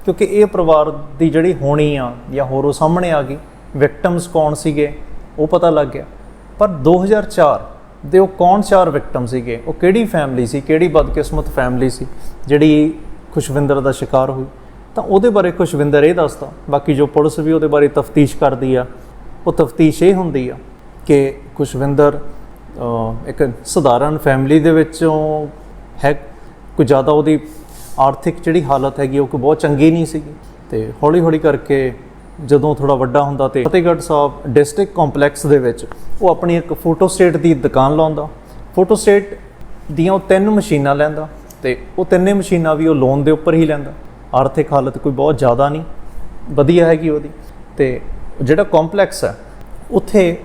ਕਿਉਂਕਿ ਇਹ ਪਰਿਵਾਰ ਦੀ ਜਿਹੜੀ ਹੋਣੀ ਆ ਜਾਂ ਹੋਰ ਉਹ ਸਾਹਮਣੇ ਆ ਗਈ ਵਿਕਟਮਸ ਕੌਣ ਸੀਗੇ, ਉਹ ਪਤਾ ਲੱਗ ਗਿਆ। ਪਰ 2004 ਦੇ ਉਹ ਕੌਣ ਚਾਰ ਵਿਕਟਮ ਸੀਗੇ, ਉਹ ਕਿਹੜੀ ਫੈਮਿਲੀ ਸੀ, ਕਿਹੜੀ ਬਦਕਿਸਮਤ ਫੈਮਿਲੀ ਸੀ, ਜਿਹੜੀ ਖੁਸ਼ਵਿੰਦਰ ਦਾ ਸ਼ਿਕਾਰ ਹੋਈ। ਤਾਂ ਉਹਦੇ ਬਾਰੇ ਖੁਸ਼ਵਿੰਦਰ ਇਹ ਦੱਸਦਾ, ਬਾਕੀ ਜੋ ਪੁਲਿਸ ਵੀ ਉਹਦੇ ਬਾਰੇ ਤਫਤੀਸ਼ ਕਰਦੀ ਆ, ਉਹ ਤਫਤੀਸ਼ ਇਹ ਹੁੰਦੀ ਆ ਕਿ ਖੁਸ਼ਵਿੰਦਰ ਇੱਕ ਸਧਾਰਨ ਫੈਮਿਲੀ ਦੇ ਵਿੱਚੋਂ ਹੈ, ਕੋਈ ਜ਼ਿਆਦਾ ਉਹਦੀ ਆਰਥਿਕ ਜਿਹੜੀ ਹਾਲਤ ਹੈਗੀ, ਉਹ ਕੋਈ ਬਹੁਤ ਚੰਗੀ ਨਹੀਂ ਸੀਗੀ। ਤੇ ਹੌਲੀ ਹੌਲੀ ਕਰਕੇ ਜਦੋਂ ਥੋੜਾ ਵੱਡਾ ਹੁੰਦਾ ਤੇ ਫਤਿਹਗੜ੍ਹ ਸਾਹਿਬ ਡਿਸਟ੍ਰਿਕਟ ਕੰਪਲੈਕਸ ਦੇ ਵਿੱਚ ਉਹ ਆਪਣੀ ਇੱਕ ਫੋਟੋ ਸਟੇਟ ਦੀ ਦੁਕਾਨ ਲਾਉਂਦਾ। ਫੋਟੋ ਸਟੇਟ ਦੀਆਂ ਉਹ ਤਿੰਨ ਮਸ਼ੀਨਾਂ ਲੈਂਦਾ ਤੇ ਉਹ ਤਿੰਨੇ ਮਸ਼ੀਨਾਂ ਵੀ ਉਹ ਲੋਨ ਦੇ ਉੱਪਰ ਹੀ ਲੈਂਦਾ। ਆਰਥਿਕ ਹਾਲਤ ਕੋਈ ਬਹੁਤ ਜ਼ਿਆਦਾ ਨਹੀਂ, ਵਧੀਆ ਹੈਗੀ ਉਹਦੀ। ਤੇ ਜਿਹੜਾ ਕੰਪਲੈਕਸ ਹੈ, ਉੱਥੇ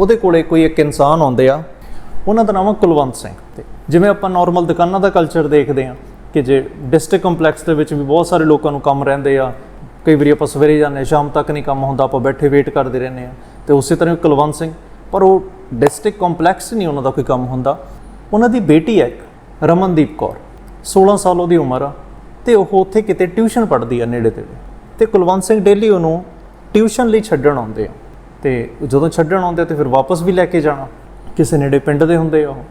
ਉਹਦੇ ਕੋਲੇ ਕੋਈ ਇੱਕ ਇਨਸਾਨ ਆਉਂਦੇ ਆ, ਉਹਨਾਂ ਦਾ ਨਾਮ ਹੈ ਕੁਲਵੰਤ ਸਿੰਘ। ਤੇ ਜਿਵੇਂ ਆਪਾਂ ਨਾਰਮਲ ਦੁਕਾਨਾਂ ਦਾ ਕਲਚਰ ਦੇਖਦੇ ਆ ਕਿ ਜੇ ਡਿਸਟ੍ਰਿਕਟ ਕੰਪਲੈਕਸ ਦੇ ਵਿੱਚ ਵੀ ਬਹੁਤ ਸਾਰੇ ਲੋਕਾਂ ਨੂੰ ਕੰਮ ਰਹਿੰਦੇ ਆ ਕਈ ਵਾਰੀ ਆਪਾਂ ਸਵੇਰੇ ਜਾਂਦੇ ਹਾਂ, ਸ਼ਾਮ ਤੱਕ ਨਹੀਂ ਕੰਮ ਹੁੰਦਾ ਆਪਾਂ ਬੈਠੇ ਵੇਟ ਕਰਦੇ ਰਹਿੰਦੇ ਆ ਤੇ ਉਸੇ ਤਰ੍ਹਾਂ ਹੀ ਕੁਲਵੰਤ ਸਿੰਘ ਪਰ ਉਹ ਡਿਸਟ੍ਰਿਕਟ ਕੰਪਲੈਕਸ 'ਚ ਨਹੀਂ ਉਹਨਾਂ ਦਾ ਕੋਈ ਕੰਮ ਹੁੰਦਾ। ਉਹਨਾਂ ਦੀ ਬੇਟੀ ਹੈ ਇੱਕ ਰਮਨਦੀਪ ਕੌਰ 16 ਸਾਲ ਉਹਦੀ ਉਮਰ ਆ ਤੇ ਉਹ ਉੱਥੇ ਕਿਤੇ ਟਿਊਸ਼ਨ ਪੜ੍ਹਦੀ ਆ ਨੇੜੇ ਤੇੜੇ। ਤੇ ਕੁਲਵੰਤ ਸਿੰਘ ਡੇਲੀ ਉਹਨੂੰ ਟਿਊਸ਼ਨ ਲਈ ਛੱਡਣ ਆਉਂਦੇ ਆ। ਤੇ ਜਦੋਂ ਛੱਡਣ ਆਉਂਦੇ ਆ ਤੇ ਫਿਰ ਵਾਪਸ ਵੀ ਲੈ ਕੇ ਜਾਣਾ। ਕਿਸੇ ਨੇੜੇ ਪਿੰਡ ਦੇ ਹੁੰਦੇ ਆ ਉਹ।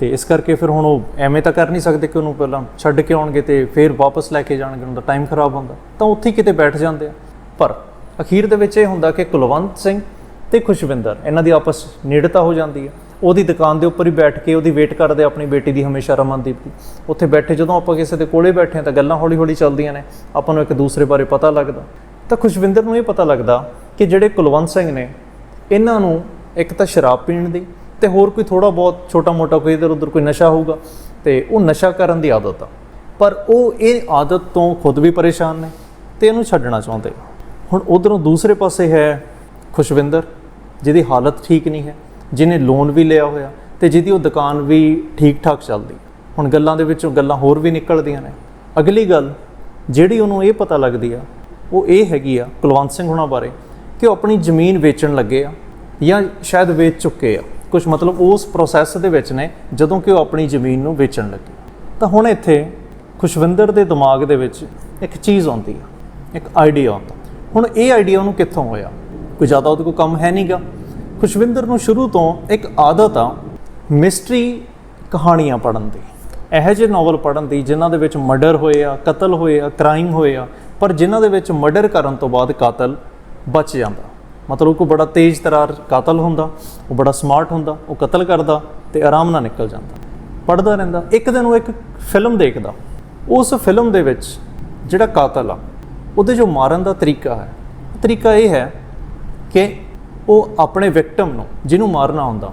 ਤੇ ਇਸ ਕਰਕੇ ਫਿਰ ਹੁਣ ਉਹ ਐਵੇਂ ਤਾਂ ਕਰ ਨਹੀਂ ਸਕਦੇ ਕਿ ਉਹਨੂੰ ਪਹਿਲਾਂ ਛੱਡ ਕੇ ਆਉਣਗੇ ਤੇ ਫਿਰ ਵਾਪਸ ਲੈ ਕੇ ਜਾਣਗੇ, ਉਹਨਾਂ ਦਾ ਟਾਈਮ ਖਰਾਬ ਹੁੰਦਾ। ਤਾਂ ਉੱਥੇ ਹੀ ਕਿਤੇ ਬੈਠ ਜਾਂਦੇ ਆ। ਪਰ ਅਖੀਰ ਦੇ ਵਿੱਚ ਇਹ ਹੁੰਦਾ ਕਿ ਕੁਲਵੰਤ ਸਿੰਘ ਤੇ ਖੁਸ਼ਵਿੰਦਰ, ਇਹਨਾਂ ਦੀ ਆਪਸ ਨੇੜਤਾ ਹੋ ਜਾਂਦੀ ਹੈ ਉਹਦੀ ਦੁਕਾਨ ਦੇ ਉੱਪਰ ਹੀ ਬੈਠ ਕੇ ਉਹਦੀ ਵੇਟ ਕਰਦੇ ਆਪਣੀ ਬੇਟੀ ਦੀ, ਹਮੇਸ਼ਾ ਰਮਨਦੀਪ ਦੀ। ਉੱਥੇ ਬੈਠੇ ਜਦੋਂ ਆਪਾਂ ਕਿਸੇ ਦੇ ਕੋਲੇ ਬੈਠੇ ਹਾਂ ਤਾਂ ਗੱਲਾਂ ਹੌਲੀ-ਹੌਲੀ ਚੱਲਦੀਆਂ ਨੇ। ਆਪਾਂ ਨੂੰ ਇੱਕ ਦੂਸਰੇ ਬਾਰੇ ਪਤਾ ਲੱਗਦਾ। ਤਾਂ ਖੁਸ਼ਵਿੰਦਰ ਨੂੰ ਇਹ ਪਤਾ ਲੱਗਦਾ ਕਿ ਜਿਹੜੇ ਕੁਲਵੰਤ ਸਿੰਘ ਨੇ, ਇਹਨਾਂ ਨੂੰ ਇੱਕ ਤਾਂ ਸ਼ਰਾਬ ਪੀਣ ਦੀ ਤੇ ਹੋਰ ਕੋਈ ਥੋੜਾ ਬਹੁਤ ਛੋਟਾ ਮੋਟਾ ਕੋਈ ਇਧਰ ਉਧਰ ਕੋਈ ਨਸ਼ਾ ਹੋਊਗਾ ਤੇ ਉਹ ਨਸ਼ਾ ਕਰਨ ਦੀ ਆਦਤ ਆ। ਪਰ ਉਹ ਇਹ ਆਦਤ ਤੋਂ ਖੁਦ ਵੀ ਪਰੇਸ਼ਾਨ ਨੇ ਤੇ ਇਹਨੂੰ ਛੱਡਣਾ ਚਾਹੁੰਦੇ ਹੁਣ ਉਧਰੋਂ ਦੂਸਰੇ ਪਾਸੇ ਹੈ ਖੁਸ਼ਵਿੰਦਰ, ਜਿਹਦੀ ਹਾਲਤ ਠੀਕ ਨਹੀਂ ਹੈ, ਜਿਹਨੇ ਲੋਨ ਵੀ ਲਿਆ ਹੋਇਆ ਤੇ ਜਿਹਦੀ ਉਹ ਦੁਕਾਨ ਵੀ ਠੀਕ ਠਾਕ ਚੱਲਦੀ। ਹੁਣ ਗੱਲਾਂ ਦੇ ਵਿੱਚੋਂ ਗੱਲਾਂ ਹੋਰ ਵੀ ਨਿਕਲਦੀਆਂ ਨੇ। ਅਗਲੀ ਗੱਲ, ਜਿਹੜੀ ਉਹਨੂੰ ਇਹ ਪਤਾ ਲੱਗਦੀ ਆ, ਉਹ ਇਹ ਹੈਗੀ ਆ ਕੁਲਵੰਤ ਸਿੰਘ ਹੁਣਾਂ ਬਾਰੇ ਕਿ ਉਹ ਆਪਣੀ ਜ਼ਮੀਨ ਵੇਚਣ ਲੱਗੇ ਆ ਜਾਂ ਸ਼ਾਇਦ ਵੇਚ ਚੁੱਕੇ ਆ। ਕੁਝ ਮਤਲਬ ਉਸ ਪ੍ਰੋਸੈਸ ਦੇ ਵਿੱਚ ਨੇ ਜਦੋਂ ਕਿ ਉਹ ਆਪਣੀ ਜ਼ਮੀਨ ਨੂੰ ਵੇਚਣ ਲੱਗੇ। ਤਾਂ ਹੁਣ ਇੱਥੇ ਖੁਸ਼ਵਿੰਦਰ ਦੇ ਦਿਮਾਗ ਦੇ ਵਿੱਚ ਇੱਕ ਚੀਜ਼ ਆਉਂਦੀ ਆ, ਇੱਕ ਆਈਡੀਆ ਆਉਂਦਾ। ਹੁਣ ਇਹ ਆਈਡੀਆ ਉਹਨੂੰ ਕਿੱਥੋਂ ਹੋਇਆ? ਕੋਈ ਜ਼ਿਆਦਾ ਉਹਦੇ ਕੋਲ ਕੰਮ ਹੈ ਨਹੀਂਗਾ। ਖੁਸ਼ਵਿੰਦਰ ਨੂੰ ਸ਼ੁਰੂ ਤੋਂ ਇੱਕ ਆਦਤ ਆ ਮਿਸਟਰੀ ਕਹਾਣੀਆਂ ਪੜ੍ਹਨ ਦੀ। ਇਹੋ ਜਿਹੇ ਨੋਵਲ ਪੜ੍ਹਨ ਦੀ ਜਿਨ੍ਹਾਂ ਦੇ ਵਿੱਚ ਮਰਡਰ ਹੋਏ ਆ, ਕਤਲ ਹੋਏ ਆ ਕ੍ਰਾਈਮ ਹੋਏ ਆ, ਪਰ ਜਿਨ੍ਹਾਂ ਦੇ ਵਿੱਚ ਮਰਡਰ ਕਰਨ ਤੋਂ ਬਾਅਦ ਕਾਤਲ ਬਚ ਜਾਂਦਾ। ਮਤਲਬ ਕੋਈ ਬੜਾ ਤੇਜ਼ ਤਰਾਰ ਕਾਤਲ ਹੁੰਦਾ, ਉਹ ਬੜਾ ਸਮਾਰਟ ਹੁੰਦਾ, ਉਹ ਕਤਲ ਕਰਦਾ ਤੇ ਆਰਾਮ ਨਾਲ ਨਿਕਲ ਜਾਂਦਾ। ਪੜਦਾ ਰਹਿੰਦਾ। ਇੱਕ ਦਿਨ ਉਹ ਇੱਕ ਫਿਲਮ ਦੇਖਦਾ। ਉਸ ਫਿਲਮ ਦੇ ਵਿੱਚ ਜਿਹੜਾ ਕਾਤਲ ਆ, ਉਹਦੇ ਜੋ ਮਾਰਨ ਦਾ ਤਰੀਕਾ ਹੈ ਤਰੀਕਾ ਇਹ ਹੈ ਕਿ ਉਹ ਆਪਣੇ ਵਿਕਟਮ ਨੂੰ, ਜਿਹਨੂੰ ਮਾਰਨਾ ਹੁੰਦਾ,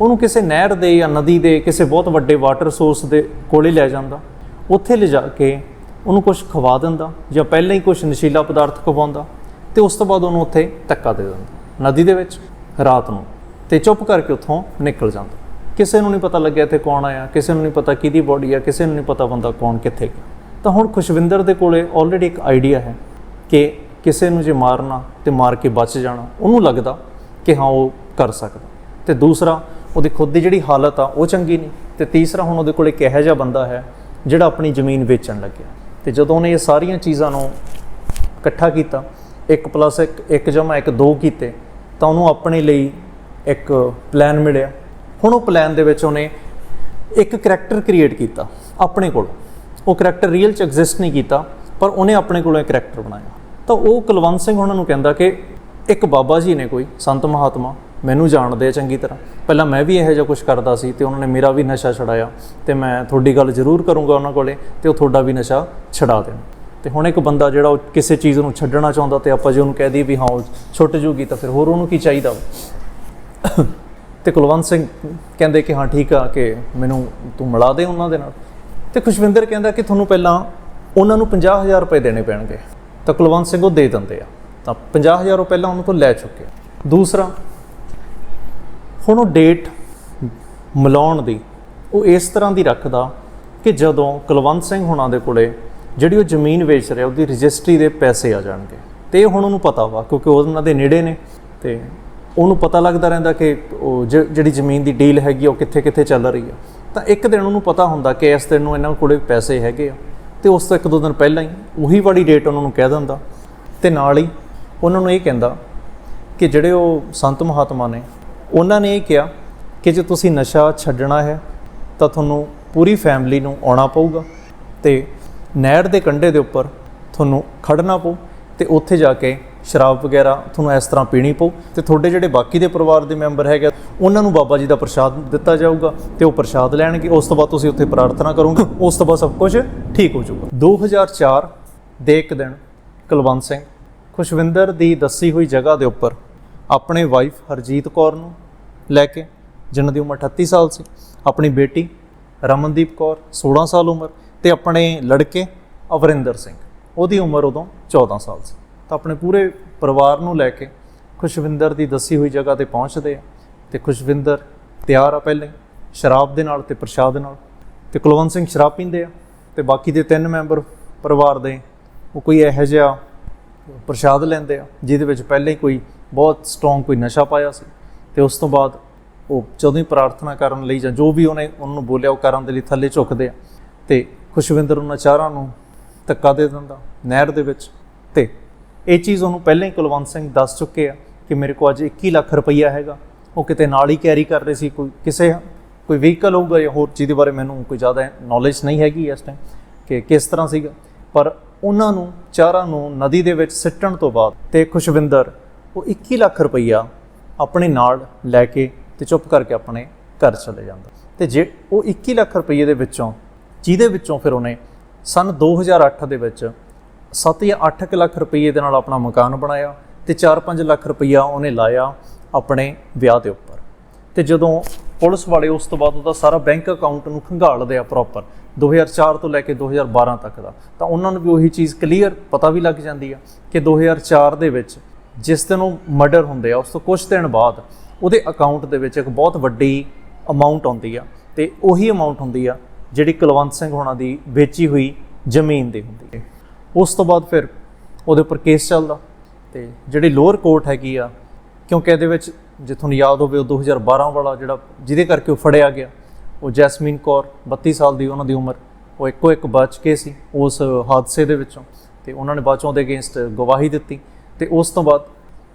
ਉਹਨੂੰ ਕਿਸੇ ਨਹਿਰ ਦੇ ਜਾਂ ਨਦੀ ਦੇ ਕਿਸੇ ਬਹੁਤ ਵੱਡੇ ਵਾਟਰ ਸੋਰਸ ਦੇ ਕੋਲੇ ਲੈ ਜਾਂਦਾ। ਉੱਥੇ ਲਿਜਾ ਕੇ ਉਹਨੂੰ ਕੁਝ ਖਵਾ ਦਿੰਦਾ ਜਾਂ ਪਹਿਲਾਂ ਹੀ ਕੁਝ ਨਸ਼ੀਲਾ ਪਦਾਰਥ ਖਵਾਉਂਦਾ। ਤੇ ਉਸ ਤੋਂ ਬਾਅਦ ਉਹਨੂੰ ਉੱਥੇ ਧੱਕਾ ਦੇ ਦਿੰਦਾ। ਨਦੀ ਦੇ ਵਿੱਚ, ਰਾਤ ਨੂੰ। ਤੇ ਚੁੱਪ ਕਰਕੇ ਉੱਥੋਂ ਨਿਕਲ ਜਾਂਦਾ। ਕਿਸੇ ਨੂੰ ਨਹੀਂ ਪਤਾ ਲੱਗਿਆ ਇੱਥੇ ਕੌਣ ਆਇਆ, ਕਿਸੇ ਨੂੰ ਨਹੀਂ ਪਤਾ ਕਿਹਦੀ ਬੋਡੀ ਆ, ਕਿਸੇ ਨੂੰ ਨਹੀਂ ਪਤਾ ਬੰਦਾ ਕੌਣ ਕਿੱਥੇ ਗਿਆ। ਤਾਂ ਹੁਣ ਖੁਸ਼ਵਿੰਦਰ ਦੇ ਕੋਲੇ ਆਲਰੇਡੀ ਇੱਕ ਆਈਡੀਆ ਹੈ ਕਿ ਕਿਸੇ ਨੂੰ ਜੇ ਮਾਰਨਾ ਤੇ ਮਾਰ ਕੇ ਬਚ ਜਾਣਾ, ਉਹਨੂੰ ਲੱਗਦਾ ਕਿ ਹਾਂ, ਉਹ ਕਰ ਸਕਦਾ। ਤੇ ਦੂਸਰਾ, ਉਹਦੀ ਖੁਦ ਦੀ ਜਿਹੜੀ ਹਾਲਤ ਆ, ਉਹ ਚੰਗੀ ਨਹੀਂ। ਤੇ ਤੀਸਰਾ, ਹੁਣ ਉਹਦੇ ਕੋਲ ਇੱਕ ਇਹੋ ਜਿਹਾ ਬੰਦਾ ਹੈ ਜਿਹੜਾ ਆਪਣੀ ਜ਼ਮੀਨ ਵੇਚਣ ਲੱਗਿਆ। ਤੇ ਜਦੋਂ ਉਹਨੇ ਇਹ ਸਾਰੀਆਂ ਚੀਜ਼ਾਂ ਨੂੰ ਇਕੱਠਾ ਕੀਤਾ 1 1 1 ਜਮਾ 1 2 ਕੀਤੇ, ਤਾਂ ਉਹਨੂੰ ਆਪਣੇ ਲਈ ਇੱਕ ਪਲਾਨ ਮਿਲਿਆ। ਹੁਣ ਉਹ ਪਲਾਨ ਦੇ ਵਿੱਚ ਉਹਨੇ ਇੱਕ ਕੈਰੈਕਟਰ ਕ੍ਰੀਏਟ ਕੀਤਾ, ਆਪਣੇ ਕੋਲ। ਉਹ ਕੈਰੈਕਟਰ ਰੀਅਲ ਚ ਐਗਜ਼ਿਸਟ ਨਹੀਂ ਕੀਤਾ, ਪਰ ਉਹਨੇ ਆਪਣੇ ਕੋਲੋਂ ਇੱਕ ਕੈਰੈਕਟਰ ਬਣਾਇਆ। ਤਾਂ ਉਹ ਕੁਲਵੰਤ ਸਿੰਘ ਉਹਨਾਂ ਨੂੰ ਕਹਿੰਦਾ ਕਿ ਇੱਕ ਬਾਬਾ ਜੀ ਨੇ ਕੋਈ, ਸੰਤ ਮਹਾਤਮਾ, ਮੈਨੂੰ ਜਾਣਦੇ ਆ ਚੰਗੀ ਤਰ੍ਹਾਂ। ਪਹਿਲਾਂ ਮੈਂ ਵੀ ਇਹੋ ਜਿਹਾ ਕੁਝ ਕਰਦਾ ਸੀ ਤੇ ਉਹਨਾਂ ਨੇ ਮੇਰਾ ਵੀ ਨਸ਼ਾ ਛਡਾਇਆ ਤੇ ਮੈਂ ਤੁਹਾਡੀ ਗੱਲ ਜ਼ਰੂਰ ਕਰੂੰਗਾ ਉਹਨਾਂ ਕੋਲੇ ਤੇ ਉਹ ਤੁਹਾਡਾ ਵੀ ਨਸ਼ਾ ਛਡਾ ਦੇਣ। ਤੇ ਹੁਣ ਇੱਕ ਬੰਦਾ ਜਿਹੜਾ ਉਹ ਕਿਸੇ ਚੀਜ਼ ਨੂੰ ਛੱਡਣਾ ਚਾਹੁੰਦਾ ਤੇ ਆਪਾਂ ਜੇ ਉਹਨੂੰ ਕਹਿ ਦਈਏ ਵੀ ਹਾਂ, ਉਹ ਛੁੱਟ ਜੂਗੀ ਤਾਂ ਫਿਰ ਹੋਰ ਉਹਨੂੰ ਕੀ ਚਾਹੀਦਾ ਵਾ? ਤੇ ਕੁਲਵੰਤ ਸਿੰਘ ਕਹਿੰਦੇ ਕਿ ਹਾਂ, ਠੀਕ ਆ ਕਿ ਮੈਨੂੰ ਤੂੰ ਮਿਲਾ ਦੇ ਉਹਨਾਂ ਦੇ ਨਾਲ। ਤੇ ਖੁਸ਼ਵਿੰਦਰ ਕਹਿੰਦਾ ਕਿ ਤੁਹਾਨੂੰ ਪਹਿਲਾਂ ਉਹਨਾਂ ਨੂੰ 50000 ਰੁਪਏ ਦੇਣੇ ਪੈਣਗੇ। ਤਾਂ ਕੁਲਵੰਤ ਸਿੰਘ ਉਹ ਦੇ ਦਿੰਦੇ ਆ। ਤਾਂ 50000 ਉਹ ਪਹਿਲਾਂ ਉਹਨਾਂ ਤੋਂ ਲੈ ਚੁੱਕੇ ਦੂਸਰਾ, ਹੁਣ ਉਹ ਡੇਟ ਮਿਲਾਉਣ ਦੀ ਉਹ ਇਸ ਤਰ੍ਹਾਂ ਦੀ ਰੱਖਦਾ ਕਿ ਜਦੋਂ ਕੁਲਵੰਤ ਸਿੰਘ ਹੁਣਾਂ ਦੇ ਕੋਲੇ ਜਿਹੜੀ ਉਹ ਜ਼ਮੀਨ ਵੇਚ ਰਿਹਾ ਉਹਦੀ ਰਜਿਸਟਰੀ ਦੇ ਪੈਸੇ ਆ ਜਾਣਗੇ। ਤੇ ਇਹ ਹੁਣ ਉਹਨੂੰ ਪਤਾ ਵਾ ਕਿਉਂਕਿ ਉਹ ਉਹਨਾਂ ਦੇ ਨੇੜੇ ਨੇ। ਤੇ ਉਹਨੂੰ ਪਤਾ ਲੱਗਦਾ ਰਹਿੰਦਾ ਕਿ ਉਹ ਜ- ਜਿਹੜੀ ਜ਼ਮੀਨ ਦੀ ਡੀਲ ਹੈਗੀ ਆ, ਉਹ ਕਿੱਥੇ ਕਿੱਥੇ ਚੱਲ ਰਹੀ ਆ। ਤਾਂ ਇੱਕ ਦਿਨ ਉਹਨੂੰ ਪਤਾ ਹੁੰਦਾ ਕਿ ਇਸ ਦਿਨ ਨੂੰ ਇਹਨਾਂ ਕੋਲੇ ਪੈਸੇ ਹੈਗੇ ਆ। ਤੇ ਉਸ ਤੋਂ ਇੱਕ ਦੋ ਦਿਨ ਪਹਿਲਾਂ ਹੀ ਉਹੀ ਵਾਲੀ ਡੇਟ ਉਹਨਾਂ ਨੂੰ ਕਹਿ ਦਿੰਦਾ। ਤੇ ਨਾਲ ਹੀ ਉਹਨਾਂ ਨੂੰ ਇਹ ਕਹਿੰਦਾ ਕਿ ਜਿਹੜੇ ਉਹ ਸੰਤ ਮਹਾਤਮਾ ਨੇ ਉਹਨਾਂ ਨੇ ਇਹ ਕਿਹਾ ਕਿ ਜੇ ਤੁਸੀਂ ਨਸ਼ਾ ਛੱਡਣਾ ਹੈ ਤਾਂ ਤੁਹਾਨੂੰ ਪੂਰੀ ਫੈਮਿਲੀ ਨੂੰ ਆਉਣਾ ਪਊਗਾ। ਤੇ ਨਹਿਰ ਦੇ ਕੰਢੇ ਦੇ ਉੱਪਰ ਤੁਹਾਨੂੰ ਖੜਨਾ ਪਊ ਤੇ ਉੱਥੇ ਜਾ ਕੇ ਸ਼ਰਾਬ ਵਗੈਰਾ ਤੁਹਾਨੂੰ ਇਸ ਤਰ੍ਹਾਂ ਪੀਣੀ ਪਊ ਤੇ ਤੁਹਾਡੇ ਜਿਹੜੇ ਬਾਕੀ ਦੇ ਪਰਿਵਾਰ ਦੇ ਮੈਂਬਰ ਹੈਗੇ ਉਹਨਾਂ ਨੂੰ ਬਾਬਾ ਜੀ ਦਾ ਪ੍ਰਸ਼ਾਦ ਦਿੱਤਾ ਜਾਊਗਾ ਤੇ ਉਹ ਪ੍ਰਸ਼ਾਦ ਲੈਣਗੇ। ਉਸ ਤੋਂ ਬਾਅਦ ਤੁਸੀਂ ਉੱਥੇ ਪ੍ਰਾਰਥਨਾ ਕਰੋਗੇ, ਉਸ ਤੋਂ ਬਾਅਦ ਸਭ ਕੁਝ ਠੀਕ ਹੋ ਜਾਊਗਾ। 2004 ਦੇ ਇੱਕ ਦਿਨ ਕੁਲਵੰਤ ਸਿੰਘ ਖੁਸ਼ਵਿੰਦਰ ਦੀ ਦੱਸੀ ਹੋਈ ਜਗ੍ਹਾ ਦੇ ਉੱਪਰ ਆਪਣੇ ਵਾਈਫ ਹਰਜੀਤ ਕੌਰ ਨੂੰ ਲੈ ਕੇ, ਜਿਨ੍ਹਾਂ ਦੀ ਉਮਰ 38 ਸਾਲ ਸੀ, ਆਪਣੀ ਬੇਟੀ ਰਮਨਦੀਪ ਕੌਰ 16 ਸਾਲ ਉਮਰ ਤੇ ਆਪਣੇ ਲੜਕੇ ਅਵਰਿੰਦਰ ਸਿੰਘ। ਉਹਦੀ ਉਮਰ ਉਦੋਂ 14 ਸਾਲ ਸੀ। ਤਾਂ ਆਪਣੇ ਪੂਰੇ ਪਰਿਵਾਰ ਨੂੰ ਲੈ ਕੇ ਖੁਸ਼ਵਿੰਦਰ ਦੀ ਦੱਸੀ ਹੋਈ ਜਗ੍ਹਾ ਤੇ ਪਹੁੰਚਦੇ ਆ ਤੇ ਖੁਸ਼ਵਿੰਦਰ ਤਿਆਰ ਆ ਪਹਿਲੇ ਸ਼ਰਾਬ ਦੇ ਨਾਲ ਤੇ ਪ੍ਰਸ਼ਾਦ ਨਾਲ। ਤੇ ਕੁਲਵੰਤ ਸਿੰਘ ਸ਼ਰਾਬ ਪੀਂਦੇ ਆ ਤੇ ਬਾਕੀ ਦੇ ਤਿੰਨ ਮੈਂਬਰ ਪਰਿਵਾਰ ਦੇ ਉਹ ਕੋਈ ਇਹੋ ਜਿਹਾ ਪ੍ਰਸ਼ਾਦ ਲੈਂਦੇ ਆ, ਜਿਹਦੇ ਵਿੱਚ ਪਹਿਲੇ ਹੀ ਕੋਈ ਬਹੁਤ ਸਟਰੋਂਗ ਕੋਈ ਨਸ਼ਾ ਪਾਇਆ ਸੀ। ਤੇ ਉਸ ਤੋਂ ਬਾਅਦ ਉਹ ਜਦੋਂ ਹੀ ਪ੍ਰਾਰਥਨਾ ਕਰਨ ਲਈ ਜਾਂ ਜੋ ਵੀ ਉਹਨੇ ਉਹਨੂੰ ਬੋਲਿਆ, ਉਹ ਕਰਨ ਦੇ ਲਈ ਥੱਲੇ ਝੁਕਦੇ ਆ। ਤੇ ਖੁਸ਼ਵਿੰਦਰ ਉਹਨਾਂ ਚਾਰਾਂ ਨੂੰ ਧੱਕਾ ਦੇ ਦਿੰਦਾ ਨਹਿਰ ਦੇ ਵਿੱਚ। ਤੇ ਇਹ ਚੀਜ਼ ਉਹਨੂੰ ਪਹਿਲਾਂ ਹੀ ਕੁਲਵੰਤ ਸਿੰਘ ਦੱਸ ਚੁੱਕੇ ਆ ਕਿ ਮੇਰੇ ਕੋਲ ਅੱਜ 21 ਲੱਖ ਰੁਪਈਆ ਹੈਗਾ। ਉਹ ਕਿਤੇ ਨਾਲ ਹੀ ਕੈਰੀ ਕਰ ਰਹੇ ਸੀ ਕੋਈ ਕਿਸੇ ਕੋਈ ਵਹੀਕਲ ਹੋਊਗਾ ਜਾਂ ਹੋਰ ਚੀਜ਼ ਦੇ ਬਾਰੇ ਮੈਨੂੰ ਕੋਈ ਜ਼ਿਆਦਾ ਨੌਲੇਜ ਨਹੀਂ ਹੈਗੀ ਇਸ ਟਾਈਮ ਕਿ ਕਿਸ ਤਰ੍ਹਾਂ ਸੀਗਾ। ਪਰ ਉਹਨਾਂ ਨੂੰ ਚਾਰਾਂ ਨੂੰ ਨਦੀ ਦੇ ਵਿੱਚ ਸਿੱਟਣ ਤੋਂ ਬਾਅਦ ਤੇ ਖੁਸ਼ਵਿੰਦਰ ਉਹ 21 ਲੱਖ ਰੁਪਈਆ ਆਪਣੇ ਨਾਲ ਲੈ ਕੇ ਤੇ ਚੁੱਪ ਕਰਕੇ ਆਪਣੇ ਘਰ ਚਲੇ ਜਾਂਦਾ। ਤੇ ਜੇ ਉਹ 21 ਲੱਖ ਰੁਪਈਏ ਦੇ ਵਿੱਚੋਂ ਜਿਹਦੇ ਵਿੱਚੋਂ ਫਿਰ ਉਹਨੇ ਸਨ 2008 ਦੇ ਵਿੱਚ 7 ਜਾਂ 8 ਕੁ ਲੱਖ ਰੁਪਈਏ ਦੇ ਨਾਲ ਆਪਣਾ ਮਕਾਨ ਬਣਾਇਆ ਤੇ 4-5 ਲੱਖ ਰੁਪਈਆ ਉਹਨੇ ਲਾਇਆ ਆਪਣੇ ਵਿਆਹ ਦੇ ਉੱਪਰ। ਤੇ ਜਦੋਂ ਪੁਲਿਸ ਵਾਲੇ ਉਸ ਤੋਂ ਬਾਅਦ ਉਹਦਾ ਸਾਰਾ ਬੈਂਕ ਅਕਾਊਂਟ ਨੂੰ ਖੰਗਾਲਦੇ ਆ ਪ੍ਰੋਪਰ 2004 ਤੋਂ ਲੈ ਕੇ 2012 ਤੱਕ ਦਾ, ਤਾਂ ਉਹਨਾਂ ਨੂੰ ਵੀ ਉਹੀ ਚੀਜ਼ ਕਲੀਅਰ ਪਤਾ ਵੀ ਲੱਗ ਜਾਂਦੀ ਆ ਕਿ 2004 ਦੇ ਵਿੱਚ ਜਿਸ ਦਿਨ ਉਹ ਮਰਡਰ ਹੁੰਦੇ ਆ, ਉਸ ਤੋਂ ਕੁਝ ਦਿਨ ਬਾਅਦ ਉਹਦੇ ਅਕਾਊਂਟ ਦੇ ਵਿੱਚ ਇੱਕ ਬਹੁਤ ਵੱਡੀ ਅਮਾਉਂਟ ਆਉਂਦੀ ਆ ਤੇ ਉਹੀ ਅਮਾਉਂਟ ਹੁੰਦੀ ਆ ਜਿਹੜੀ ਕੁਲਵੰਤ ਸਿੰਘ ਹੋਣਾ ਦੀ ਵੇਚੀ ਹੋਈ ਜ਼ਮੀਨ ਦੇ ਹੁੰਦੀ ਹੈ ਉਸ ਤੋਂ ਬਾਅਦ ਫਿਰ ਉਹਦੇ ਉੱਪਰ ਕੇਸ ਚੱਲਦਾ ਤੇ ਜਿਹੜੀ ਲੋਅਰ ਕੋਰਟ ਹੈਗੀ ਆ, ਕਿਉਂਕਿ ਇਹਦੇ ਵਿੱਚ ਜੇ ਤੁਹਾਨੂੰ ਯਾਦ ਹੋਵੇ ਉਹ 2012 ਵਾਲਾ ਜਿਹੜਾ ਜਿਹਦੇ ਕਰਕੇ ਉਹ ਫੜਿਆ ਗਿਆ, ਉਹ ਜੈਸਮੀਨ ਕੌਰ 32 ਸਾਲ ਦੀ ਉਹਨਾਂ ਦੀ ਉਮਰ, ਉਹ ਇੱਕੋ ਇੱਕ ਬਚ ਕੇ ਸੀ ਉਸ ਹਾਦਸੇ ਦੇ ਵਿੱਚੋਂ ਤੇ ਉਹਨਾਂ ਨੇ ਬਾਅਦ ਚੋਂ ਉਹਦੇ ਅਗੇਂਸਟ ਗਵਾਹੀ ਦਿੱਤੀ ਤੇ ਉਸ ਤੋਂ ਬਾਅਦ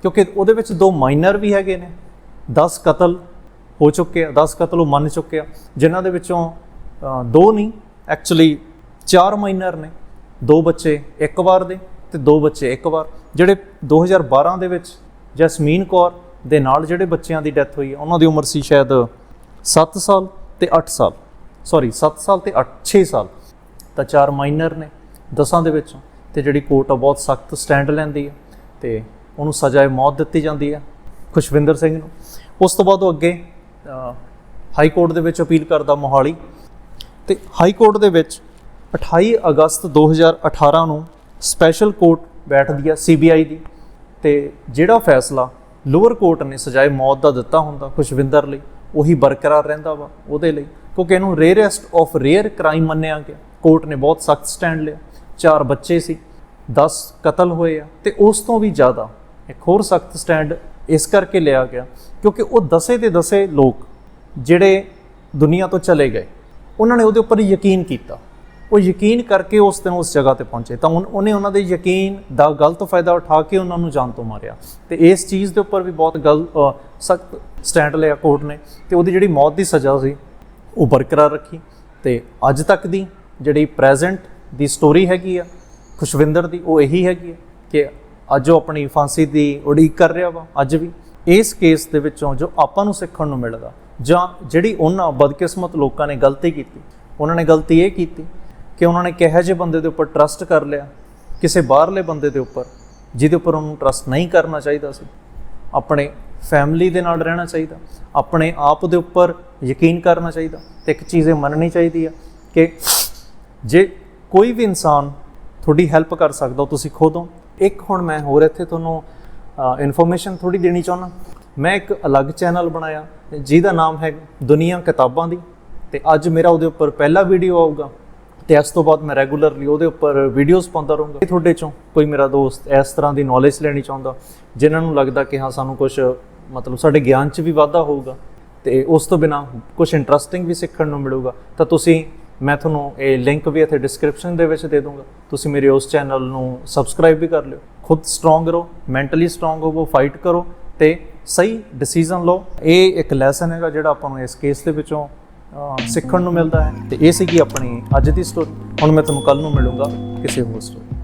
ਕਿਉਂਕਿ ਉਹਦੇ ਵਿੱਚ ਦੋ ਮਾਈਨਰ ਵੀ ਹੈਗੇ ਨੇ 10 ਕਤਲ ਹੋ ਚੁੱਕੇ ਆ 10 ਕਤਲ ਉਹ ਮੰਨ ਚੁੱਕੇ ਆ, ਜਿਨ੍ਹਾਂ ਦੇ ਵਿੱਚੋਂ ਦੋ ਨਹੀਂ ਐਕਚੁਅਲੀ ਚਾਰ ਮਾਈਨਰ ਨੇ। ਦੋ ਬੱਚੇ ਇੱਕ ਵਾਰ ਦੇ ਤੇ ਦੋ ਬੱਚੇ ਇੱਕ ਵਾਰ। ਜਿਹੜੇ 2012 ਦੇ ਵਿੱਚ ਜਸਮੀਨ ਕੌਰ ਦੇ ਨਾਲ ਜਿਹੜੇ ਬੱਚਿਆਂ ਦੀ ਡੈਥ ਹੋਈ ਹੈ, ਉਹਨਾਂ ਦੀ ਉਮਰ ਸੀ ਸ਼ਾਇਦ 7 ਸਾਲ ਤੇ 8 ਸਾਲ। ਸੌਰੀ 7 ਸਾਲ ਤੇ 8 6 ਸਾਲ। ਤਾਂ ਚਾਰ ਮਾਈਨਰ ਨੇ ਦਸਾਂ ਦੇ ਵਿੱਚੋਂ। ਤੇ ਜਿਹੜੀ ਕੋਰਟ ਆ, ਬਹੁਤ ਸਖਤ ਸਟੈਂਡ ਲੈਂਦੀ ਹੈ ਤੇ ਉਹਨੂੰ ਸਜ਼ਾਏ ਮੌਤ ਦਿੱਤੀ ਜਾਂਦੀ ਹੈ ਖੁਸ਼ਵਿੰਦਰ ਸਿੰਘ ਨੂੰ। ਉਸ ਤੋਂ ਬਾਅਦ ਉਹ ਅੱਗੇ ਹਾਈ ਕੋਰਟ ਦੇ ਵਿੱਚ ਅਪੀਲ ਕਰਦਾ ਮੋਹਾਲੀ। ਤੇ ਹਾਈ ਕੋਰਟ ਦੇ ਵਿੱਚ 28 ਅਗਸਤ 2018 ਨੂੰ ਸਪੈਸ਼ਲ ਕੋਰਟ ਬੈਠਦੀ ਆ ਸੀਬੀਆਈ ਦੀ ਤੇ ਜਿਹੜਾ ਫੈਸਲਾ ਲੋਅਰ ਕੋਰਟ ਨੇ ਸਜ਼ਾਏ ਮੌਤ ਦਾ ਦਿੱਤਾ ਹੁੰਦਾ ਖੁਸ਼ਵਿੰਦਰ ਲਈ, ਉਹੀ ਬਰਕਰਾਰ ਰਹਿੰਦਾ ਵਾ ਉਹਦੇ ਲਈ, ਕਿਉਂਕਿ ਇਹਨੂੰ ਰੇਅਰੈਸਟ ਆਫ ਰੇਅਰ ਕ੍ਰਾਈਮ ਮੰਨਿਆ ਗਿਆ। ਕੋਰਟ ਨੇ ਬਹੁਤ ਸਖਤ ਸਟੈਂਡ ਲਿਆ, ਚਾਰ ਬੱਚੇ ਸੀ 10 ਕਤਲ ਹੋਏ ਆ ਤੇ ਉਸ ਤੋਂ ਵੀ ਜ਼ਿਆਦਾ ਇੱਕ ਹੋਰ ਸਖਤ ਸਟੈਂਡ ਇਸ ਕਰਕੇ ਲਿਆ ਗਿਆ ਕਿਉਂਕਿ ਉਹ ਦਸੇ ਦੇ ਦਸੇ ਲੋਕ ਜਿਹੜੇ ਦੁਨੀਆ ਤੋਂ ਚਲੇ ਗਏ। ਉਹਨਾਂ ਨੇ ਉਹਦੇ ਉੱਪਰ ਯਕੀਨ ਕੀਤਾ। ਉਹ ਯਕੀਨ ਕਰਕੇ ਉਸ ਦਿਨ ਉਸ ਜਗ੍ਹਾ ਤੇ ਪਹੁੰਚੇ। ਤਾਂ ਉਨ- ਉਹਨੇ ਉਹਨਾਂ ਦੇ ਯਕੀਨ ਦਾ ਗਲਤ ਫਾਇਦਾ ਉਠਾ ਕੇ ਉਹਨਾਂ ਨੂੰ ਜਾਨ ਤੋਂ ਮਾਰਿਆ। ਤੇ ਇਸ ਚੀਜ਼ ਦੇ ਉੱਪਰ ਵੀ ਬਹੁਤ ਗਲ ਸਖਤ ਸਟੈਂਡ ਲਿਆ ਕੋਰਟ ਨੇ। ਤੇ ਉਹਦੀ ਜਿਹੜੀ ਮੌਤ ਦੀ ਸਜ਼ਾ ਸੀ, ਉਹ ਬਰਕਰਾਰ ਰੱਖੀ। ਤੇ ਅੱਜ ਤੱਕ ਦੀ ਜਿਹੜੀ ਪ੍ਰੈਜ਼ੈਂਟ ਦੀ ਸਟੋਰੀ ਹੈਗੀ ਆ, ਖੁਸ਼ਵਿੰਦਰ ਦੀ, ਉਹ ਇਹੀ ਹੈਗੀ ਆ ਕਿ ਅੱਜ ਉਹ ਆਪਣੀ ਫਾਂਸੀ ਦੀ ਉਡੀਕ ਕਰ ਰਿਹਾ ਵਾ, ਅੱਜ ਵੀ। ਇਸ ਕੇਸ ਦੇ ਵਿੱਚੋਂ ਜੋ ਆਪਾਂ ਨੂੰ ਸਿੱਖਣ ਨੂੰ ਮਿਲਦਾ ਜਾਂ ਜਿਹੜੀ ਉਹਨਾਂ ਬਦਕਿਸਮਤ ਲੋਕਾਂ ਨੇ ਗਲਤੀ ਕੀਤੀ, ਉਹਨਾਂ ਨੇ ਗਲਤੀ ਇਹ ਕੀਤੀ ਕਿ ਉਹਨਾਂ ਨੇ ਕਿਹੋ ਜਿਹੇ ਬੰਦੇ ਦੇ ਉੱਪਰ ਟਰਸਟ ਕਰ ਲਿਆ, ਕਿਸੇ ਬਾਹਰਲੇ ਬੰਦੇ ਦੇ ਉੱਪਰ, ਜਿਹਦੇ ਉੱਪਰ ਉਹਨੂੰ ਟਰਸਟ ਨਹੀਂ ਕਰਨਾ ਚਾਹੀਦਾ ਸੀ। ਆਪਣੇ ਫੈਮਿਲੀ ਦੇ ਨਾਲ ਰਹਿਣਾ ਚਾਹੀਦਾ, ਆਪਣੇ ਆਪ ਦੇ ਉੱਪਰ ਯਕੀਨ ਕਰਨਾ ਚਾਹੀਦਾ। ਤੇ ਇੱਕ ਚੀਜ਼ ਇਹ ਮੰਨਣੀ ਚਾਹੀਦੀ ਆ ਕਿ ਜੇ ਕੋਈ ਵੀ ਇਨਸਾਨ ਤੁਹਾਡੀ ਹੈਲਪ ਕਰ ਸਕਦਾ ਤੁਸੀਂ ਖੁਦ ਹੋ। ਇੱਕ ਹੁਣ ਮੈਂ ਹੋਰ ਇੱਥੇ ਤੁਹਾਨੂੰ ਇਨਫੋਰਮੇਸ਼ਨ ਥੋੜੀ ਦੇਣੀ ਚਾਹੁੰਦਾ। ਮੈਂ ਇੱਕ ਅਲੱਗ ਚੈਨਲ ਬਣਾਇਆ, ਜਿਹਦਾ ਨਾਮ ਹੈ ਦੁਨੀਆ ਕਿਤਾਬਾਂ ਦੀ, ਤੇ ਅੱਜ ਮੇਰਾ ਉਹਦੇ ਉੱਪਰ ਪਹਿਲਾ ਵੀਡੀਓ ਆਊਗਾ, ਤੇ ਇਸ ਤੋਂ ਬਾਅਦ ਮੈਂ ਰੈਗੂਲਰਲੀ ਉਹਦੇ ਉੱਪਰ ਵੀਡੀਓਜ਼ ਪਾਉਂਦਾ ਰਹੂੰਗਾ। ਤੁਹਾਡੇ ਚੋਂ ਕੋਈ ਮੇਰਾ ਦੋਸਤ ਇਸ ਤਰ੍ਹਾਂ ਦੀ ਨੌਲੇਜ ਲੈਣੀ ਚਾਹੁੰਦਾ, ਜਿਨ੍ਹਾਂ ਨੂੰ ਲੱਗਦਾ ਕਿ ਹਾਂ ਸਾਨੂੰ ਕੁਝ ਮਤਲਬ ਸਾਡੇ ਗਿਆਨ 'ਚ ਵੀ ਵਾਧਾ ਹੋਊਗਾ, ਤੇ ਉਸ ਤੋਂ ਬਿਨਾ ਕੁਝ ਇੰਟਰਸਟਿੰਗ ਵੀ ਸਿੱਖਣ ਨੂੰ ਮਿਲੂਗਾ। ਤਾਂ ਤੁਸੀਂ, ਮੈਂ ਤੁਹਾਨੂੰ ਇਹ ਲਿੰਕ ਵੀ ਇੱਥੇ ਡਿਸਕ੍ਰਿਪਸ਼ਨ ਦੇ ਵਿੱਚ ਦੇ ਦੂੰਗਾ। ਤੁਸੀਂ ਮੇਰੇ ਉਸ ਚੈਨਲ ਨੂੰ ਸਬਸਕ੍ਰਾਈਬ ਵੀ ਕਰ ਲਿਓ। ਖੁਦ ਸਟਰੋਂਗ ਰਹੋ ਮੈਂਟਲੀ ਸਟਰੋਂਗ ਹੋਵੋ ਫਾਈਟ ਕਰੋ, ਤੇ ਸਹੀ ਡਿਸੀਜਨ ਲਓ। ਇਹ ਇੱਕ ਲੈਸਨ ਹੈਗਾ ਜਿਹੜਾ ਆਪਾਂ ਨੂੰ ਇਸ ਕੇਸ ਦੇ ਵਿੱਚੋਂ ਸਿੱਖਣ ਨੂੰ ਮਿਲਦਾ ਹੈ। ਤੇ ਇਹ ਸੀਗੀ ਆਪਣੀ ਅੱਜ ਦੀ ਸਟੋਰੀ ਹੁਣ ਮੈਂ ਤੁਹਾਨੂੰ ਕੱਲ ਨੂੰ ਮਿਲੂੰਗਾ ਕਿਸੇ ਹੋਰ ਸਟੋਰੀ